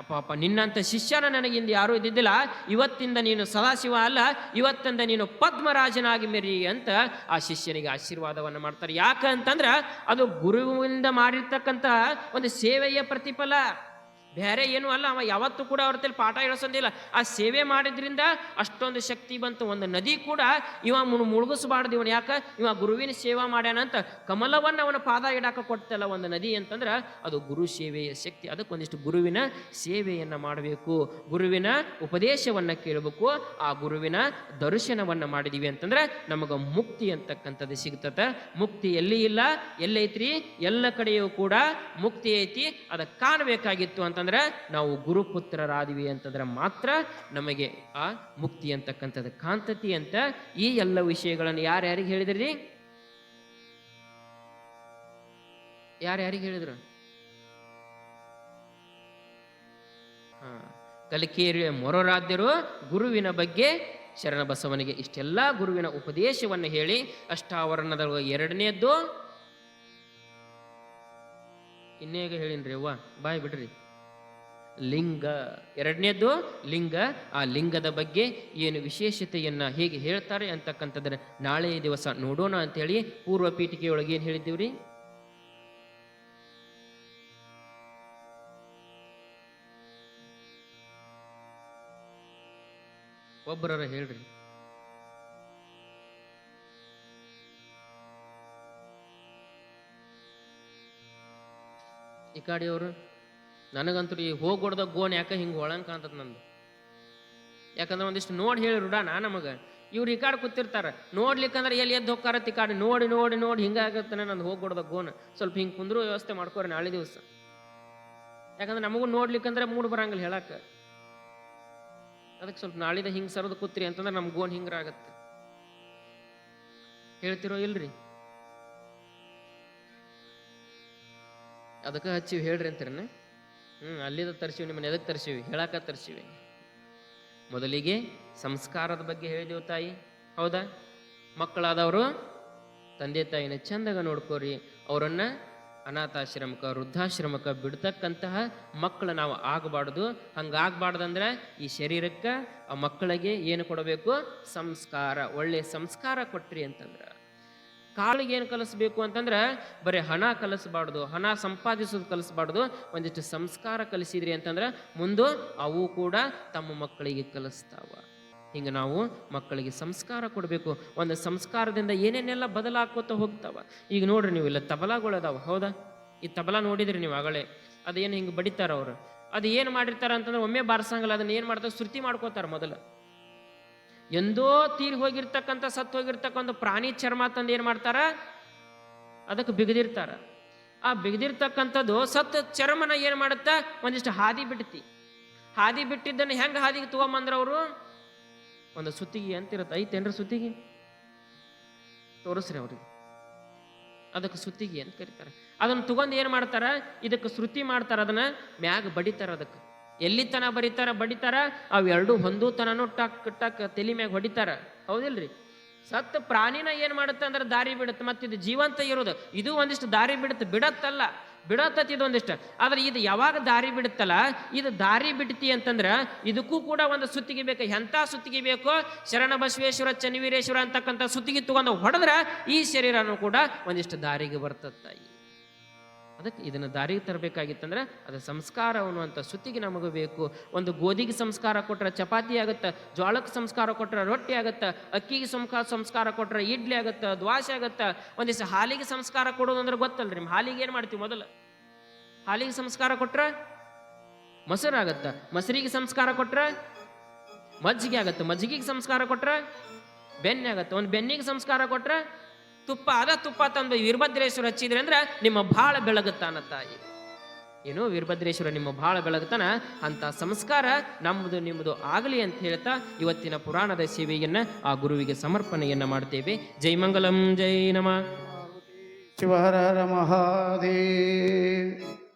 ಪಾಪ, ನಿನ್ನಂಥ ಶಿಷ್ಯನ ನನಗಿಂದ ಯಾರೂ ಇದ್ದಿದ್ದಿಲ್ಲ. ಇವತ್ತಿಂದ ನೀನು ಸದಾಶಿವ ಅಲ್ಲ. ಇವತ್ತಿಂದ ನೀನು ಪದ್ಮರಾಜನಾಗಿ ಮೆರಿ ಅಂತ ಆ ಶಿಷ್ಯನಿಗೆ ಆಶೀರ್ವಾದವನ್ನು ಮಾಡ್ತಾರೆ. ಯಾಕಂತಂದ್ರೆ ಅದು ಗುರುವಿಂದ ಮಾಡಿರ್ತಕ್ಕಂತಹ ಒಂದು ಸೇವೆಯ ಪ್ರತಿಫಲ. ಬೇರೆ ಏನೂ ಅಲ್ಲ, ಅವ ಯಾವತ್ತೂ ಕೂಡ ಅವ್ರ ತಲೆ ಪಾಠ ಹೇಳಿಸೋದಿಲ್ಲ. ಆ ಸೇವೆ ಮಾಡಿದ್ರಿಂದ ಅಷ್ಟೊಂದು ಶಕ್ತಿ ಬಂತು. ಒಂದು ನದಿ ಕೂಡ ಇವ ಮುಳುಗಿಸಬಾರ್ದು ಇವನು. ಯಾಕೆ? ಇವ ಗುರುವಿನ ಸೇವಾ ಮಾಡ್ಯಾನ ಅಂತ ಕಮಲವನ್ನು ಅವನ ಪಾದ ಇಡಾಕ ಕೊಡ್ತಲ್ಲ ಒಂದು ನದಿ ಅಂತಂದ್ರೆ ಅದು ಗುರು ಸೇವೆಯ ಶಕ್ತಿ. ಅದಕ್ಕೆ ಒಂದಿಷ್ಟು ಗುರುವಿನ ಸೇವೆಯನ್ನು ಮಾಡಬೇಕು. ಗುರುವಿನ ಉಪದೇಶವನ್ನು ಕೇಳಬೇಕು. ಆ ಗುರುವಿನ ದರ್ಶನವನ್ನು ಮಾಡಿದೀವಿ ಅಂತಂದ್ರೆ ನಮಗೆ ಮುಕ್ತಿ ಅಂತಕ್ಕಂಥದ್ದು ಸಿಗ್ತದೆ. ಮುಕ್ತಿ ಎಲ್ಲಿ ಇಲ್ಲ? ಎಲ್ಲೈತ್ರಿ? ಎಲ್ಲ ಕಡೆಯೂ ಕೂಡ ಮುಕ್ತಿ ಐತಿ. ಅದಕ್ಕೆ ಕಾಣಬೇಕಾಗಿತ್ತು ಅಂತಂದ್ರೆ ನಾವು ಗುರುಪುತ್ರರಾದಿವಿ ಅಂತಂದ್ರೆ ಮಾತ್ರ ನಮಗೆ ಆ ಮುಕ್ತಿ ಅಂತಕ್ಕಂಥದ್ದು ಕಾಂತತಿ ಅಂತ ಈ ಎಲ್ಲ ವಿಷಯಗಳನ್ನು ಯಾರ್ಯಾರಿಗೆ ಹೇಳಿದ್ರಿ? ಯಾರ್ಯಾರಿಗೆ ಹೇಳಿದ್ರು? ಹಾ, ಕಲಿಕೇರಿಯ ಮೊರರಾದ್ಯರು ಗುರುವಿನ ಬಗ್ಗೆ ಶರಣ ಬಸವನಿಗೆ ಇಷ್ಟೆಲ್ಲ ಗುರುವಿನ ಉಪದೇಶವನ್ನು ಹೇಳಿ ಅಷ್ಟಾವರಣದ ಎರಡನೇದ್ದು ಇನ್ನೇಗ ಹೇಳಿನ್ರಿ ಅವ್ವ, ಬಾಯ್ ಬಿಡ್ರಿ. ಲಿಂಗ ಎರಡನೇದ್ದು ಲಿಂಗ. ಆ ಲಿಂಗದ ಬಗ್ಗೆ ಏನು ವಿಶೇಷತೆಯನ್ನು ಹೇಗೆ ಹೇಳ್ತಾರೆ ಅಂತಕ್ಕಂಥದ್ದನ್ನ ನಾಳೆ ದಿವಸ ನೋಡೋಣ ಅಂತೇಳಿ ಪೂರ್ವ ಪೀಠಿಕೆಯೊಳಗೆ ಏನು ಹೇಳಿದ್ದೀವ್ರಿ? ಒಬ್ಬರ ಹೇಳ್ರಿ. ಈ ನನಗಂತೂ ಈ ಹೋಗ್ಕೊಡ್ದ ಗೋನ್ ಯಾಕೆ ಹಿಂಗೆ ಒಳಂಗ್ ಕಾಣ್ತದ ನಂದು. ಯಾಕಂದ್ರೆ ಒಂದಿಷ್ಟು ನೋಡಿ ಹೇಳಿ ರೂಢಾನ ನಮಗೆ. ಇವ್ರು ಈ ಕಾಡ್ ಕೂತಿರ್ತಾರೆ. ನೋಡ್ಲಿಕ್ಕಂದ್ರೆ ಎಲ್ಲಿ ಎದ್ದು ಹೋಗ್ತಾರ ಈ ಕಾಡು? ನೋಡಿ ನೋಡಿ ನೋಡಿ ಹಿಂಗಾಗತ್ತಾನೆ ನಂದು ಹೋಗ್ಕೊಡ್ದ ಗೋನ್. ಸ್ವಲ್ಪ ಹಿಂಗೆ ಕುಂದ್ರೂ ವ್ಯವಸ್ಥೆ ಮಾಡ್ಕೋರಿ ನಾಳೆ ದಿವಸ. ಯಾಕಂದ್ರೆ ನಮಗೂ ನೋಡ್ಲಿಕ್ಕಂದ್ರೆ ಮೂಡ್ ಬರಂಗಿಲ್ಲ ಹೇಳಕ್ಕೆ ಅದಕ್ಕೆ ಸ್ವಲ್ಪ ನಾಳಿದ ಹಿಂಗೆ ಸರದು ಕೂತ್ರಿ ಅಂತಂದ್ರೆ ನಮ್ ಗೋನ್ ಹಿಂಗ್ರ ಆಗತ್ತೆ. ಹೇಳ್ತಿರೋ ಇಲ್ರಿ? ಅದಕ್ಕೆ ಹಚ್ಚಿವಿ ಹೇಳ್ರಿ ಅಂತೀರನ್ನ ಹ್ಞೂ ಅಲ್ಲಿದ ತರ್ಸಿವಿ, ನಿಮ್ಮನ್ನ ಎದಕ್ಕೆ ತರ್ಸಿವಿ? ಹೇಳಾಕ ತರ್ಸಿವಿ. ಮೊದಲಿಗೆ ಸಂಸ್ಕಾರದ ಬಗ್ಗೆ ಹೇಳಿದೆವು ತಾಯಿ. ಹೌದಾ? ಮಕ್ಕಳಾದವರು ತಂದೆ ತಾಯಿನ ಚಂದಾಗ ನೋಡ್ಕೋರಿ. ಅವರನ್ನ ಅನಾಥಾಶ್ರಮಕ ವೃದ್ಧಾಶ್ರಮಕ್ಕೆ ಬಿಡ್ತಕ್ಕಂತಹ ಮಕ್ಕಳು ನಾವು ಆಗಬಾರ್ದು. ಹಂಗಾಗಬಾರ್ದಂದ್ರೆ ಈ ಶರೀರಕ್ಕೆ ಆ ಮಕ್ಕಳಿಗೆ ಏನು ಕೊಡಬೇಕು? ಸಂಸ್ಕಾರ. ಒಳ್ಳೆ ಸಂಸ್ಕಾರ ಕೊಟ್ರಿ ಅಂತಂದ್ರೆ. ಕಾಳಿಗೆ ಏನು ಕಲಿಸ್ಬೇಕು ಅಂತಂದ್ರೆ ಬರೀ ಹಣ ಕಲಿಸ್ಬಾರ್ದು, ಹಣ ಸಂಪಾದಿಸೋದು ಕಲಿಸ್ಬಾರ್ದು, ಒಂದಿಷ್ಟು ಸಂಸ್ಕಾರ ಕಲಿಸಿದ್ರಿ ಅಂತಂದ್ರೆ ಮುಂದೆ ಅವು ಕೂಡ ತಮ್ಮ ಮಕ್ಕಳಿಗೆ ಕಲಿಸ್ತಾವ. ಹಿಂಗೆ ನಾವು ಮಕ್ಕಳಿಗೆ ಸಂಸ್ಕಾರ ಕೊಡಬೇಕು. ಒಂದು ಸಂಸ್ಕಾರದಿಂದ ಏನೇನೆಲ್ಲ ಬದಲಾಕೋತ ಹೋಗ್ತಾವ. ಈಗ ನೋಡ್ರಿ ನೀವು ಇಲ್ಲ ತಬಲಾಗಳು ಅದಾವ, ಹೌದಾ? ಈ ತಬಲಾ ನೋಡಿದ್ರಿ ನೀವು ಆಗಲೇ. ಅದೇನು ಹಿಂಗೆ ಬಡಿತಾರ ಅವರು. ಅದು ಏನು ಮಾಡಿರ್ತಾರ ಅಂತಂದ್ರೆ ಒಮ್ಮೆ ಬಾರಿಸಂಗಲ್ಲ, ಅದನ್ನ ಏನು ಮಾಡ್ತಾರೆ ಶೃತಿ ಮಾಡ್ಕೋತಾರೆ ಮೊದಲು. ಎಂದೋ ತೀರಿ ಹೋಗಿರ್ತಕ್ಕಂಥ, ಸತ್ತು ಹೋಗಿರ್ತಕ್ಕಂಥ ಪ್ರಾಣಿ ಚರ್ಮ ತಂದು ಏನು ಮಾಡ್ತಾರ? ಅದಕ್ಕೆ ಬಿಗದಿರ್ತಾರ. ಆ ಬಿಗದಿರ್ತಕ್ಕಂಥದ್ದು ಸತ್ತು ಚರ್ಮನ ಏನು ಮಾಡುತ್ತಾ? ಒಂದಿಷ್ಟು ಹಾದಿ ಬಿಡ್ತಿ ಹಾದಿ ಬಿಟ್ಟಿದ್ದನ್ನು ಹೆಂಗೆ ಹಾದಿಗೆ ತಗೊಂಬಂದ್ರ ಅವರು? ಒಂದು ಸುತ್ತಿಗೆ ಅಂತಿರುತ್ತೆ ಐತೇನ್ರ ಸುತ್ತಿಗೆ? ತೋರಿಸ್ರಿ ಅವ್ರಿಗೆ. ಅದಕ್ಕೆ ಸುತ್ತಿಗೆ ಅಂತ ಕರೀತಾರೆ. ಅದನ್ನು ತಗೊಂಡು ಏನು ಮಾಡ್ತಾರೆ? ಇದಕ್ಕೆ ಶ್ರುತಿ ಮಾಡ್ತಾರೆ ಅದನ್ನ. ಮ್ಯಾಗ ಬಡಿತಾರೆ ಅದಕ್ಕೆ. ಎಲ್ಲಿ ತನ ಬರೀತಾರ, ಬಡಿತಾರ? ಅವೆರಡು ಹೊಂದೂ ತನನು ಟಕ್ ಟಕ್ ತಲೆ ಮ್ಯಾಗ ಹೊಡಿತಾರ. ಹೌದಿಲ್ರಿ? ಸತ್ ಪ್ರಾಣಿನ ಏನ್ ಮಾಡುತ್ತೆ ಅಂದ್ರೆ ದಾರಿ ಬಿಡುತ್ತೆ, ಮತ್ತೆ ಇದು ಜೀವಂತ ಇರೋದು ಇದು ಒಂದಿಷ್ಟು ದಾರಿ ಬಿಡುತ್ತೆ, ಬಿಡತ್ತಲ್ಲ. ಬಿಡತ್ತತಿ ಇದು ಒಂದಿಷ್ಟು. ಆದ್ರೆ ಇದು ಯಾವಾಗ ದಾರಿ ಬಿಡುತ್ತಲ್ಲ, ಇದು ದಾರಿ ಬಿಡ್ತಿ ಅಂತಂದ್ರೆ ಇದಕ್ಕೂ ಕೂಡ ಒಂದು ಸುತ್ತಿಗೆ ಬೇಕು. ಎಂಥ ಸುತ್ತಿಗೆ ಬೇಕು? ಶರಣ ಬಸವೇಶ್ವರ, ಚನ್ನವೀರೇಶ್ವರ ಅಂತಕ್ಕಂಥ ಸುತ್ತಿಗೆ ತಗೊಂಡು ಹೊಡೆದ್ರ ಈ ಶರೀರನು ಕೂಡ ಒಂದಿಷ್ಟು ದಾರಿಗೆ ಬರ್ತತ್ತ ಅದಕ್ಕೆ ಇದನ್ನು ದಾರಿಗೆ ತರಬೇಕಾಗಿತ್ತಂದ್ರೆ ಅದು ಸಂಸ್ಕಾರ ಅನ್ನುವಂಥ ಸುತ್ತಿಗೆ ನಮಗೆ ಬೇಕು. ಒಂದು ಗೋಧಿಗೆ ಸಂಸ್ಕಾರ ಕೊಟ್ಟರೆ ಚಪಾತಿ ಆಗುತ್ತೆ ಜೋಳಕ್ಕೆ ಸಂಸ್ಕಾರ ಕೊಟ್ಟರೆ ರೊಟ್ಟಿ ಆಗುತ್ತೆ, ಅಕ್ಕಿಗೆ ಸಂಸ್ಕಾರ ಸಂಸ್ಕಾರ ಕೊಟ್ಟರೆ ಇಡ್ಲಿ ಆಗುತ್ತೆ, ದ್ವಾಸೆ ಆಗುತ್ತೆ. ಒಂದಿವಸ ಹಾಲಿಗೆ ಸಂಸ್ಕಾರ ಕೊಡೋದಂದ್ರೆ ಗೊತ್ತಲ್ರಿ ಹಾಲಿಗೆ ಏನು ಮಾಡ್ತೀವಿ ಮೊದಲು? ಹಾಲಿಗೆ ಸಂಸ್ಕಾರ ಕೊಟ್ಟರೆ ಮೊಸರು ಆಗತ್ತೆ ಮೊಸರಿಗೆ ಸಂಸ್ಕಾರ ಕೊಟ್ಟರೆ ಮಜ್ಜಿಗೆ ಆಗುತ್ತೆ, ಮಜ್ಜಿಗೆಗೆ ಸಂಸ್ಕಾರ ಕೊಟ್ಟರೆ ಬೆಣ್ಣೆ ಆಗುತ್ತೆ, ಒಂದು ಬೆನ್ನಿಗೆ ಸಂಸ್ಕಾರ ಕೊಟ್ರೆ ತುಪ್ಪ, ಅದ ತುಪ್ಪ ತಂದು ವೀರಭದ್ರೇಶ್ವರ ಹಚ್ಚಿದ್ರಿ ಅಂದ್ರೆ ನಿಮ್ಮ ಭಾಳ ಬೆಳಗುತ್ತಾನ ತಾಯಿ. ಏನು ವೀರಭದ್ರೇಶ್ವರ ನಿಮ್ಮ ಭಾಳ ಬೆಳಗುತ್ತಾನ? ಅಂತ ಸಂಸ್ಕಾರ ನಮ್ಮದು ನಿಮ್ಮದು ಆಗಲಿ ಅಂತ ಹೇಳ್ತಾ ಇವತ್ತಿನ ಪುರಾಣದ ಸೇವೆಯನ್ನ ಆ ಗುರುವಿಗೆ ಸಮರ್ಪಣೆಯನ್ನ ಮಾಡ್ತೇವೆ. ಜೈ ಮಂಗಲಂ, ಜೈ ನಮ. ಶಿವರ ಮಹಾದೇವ್.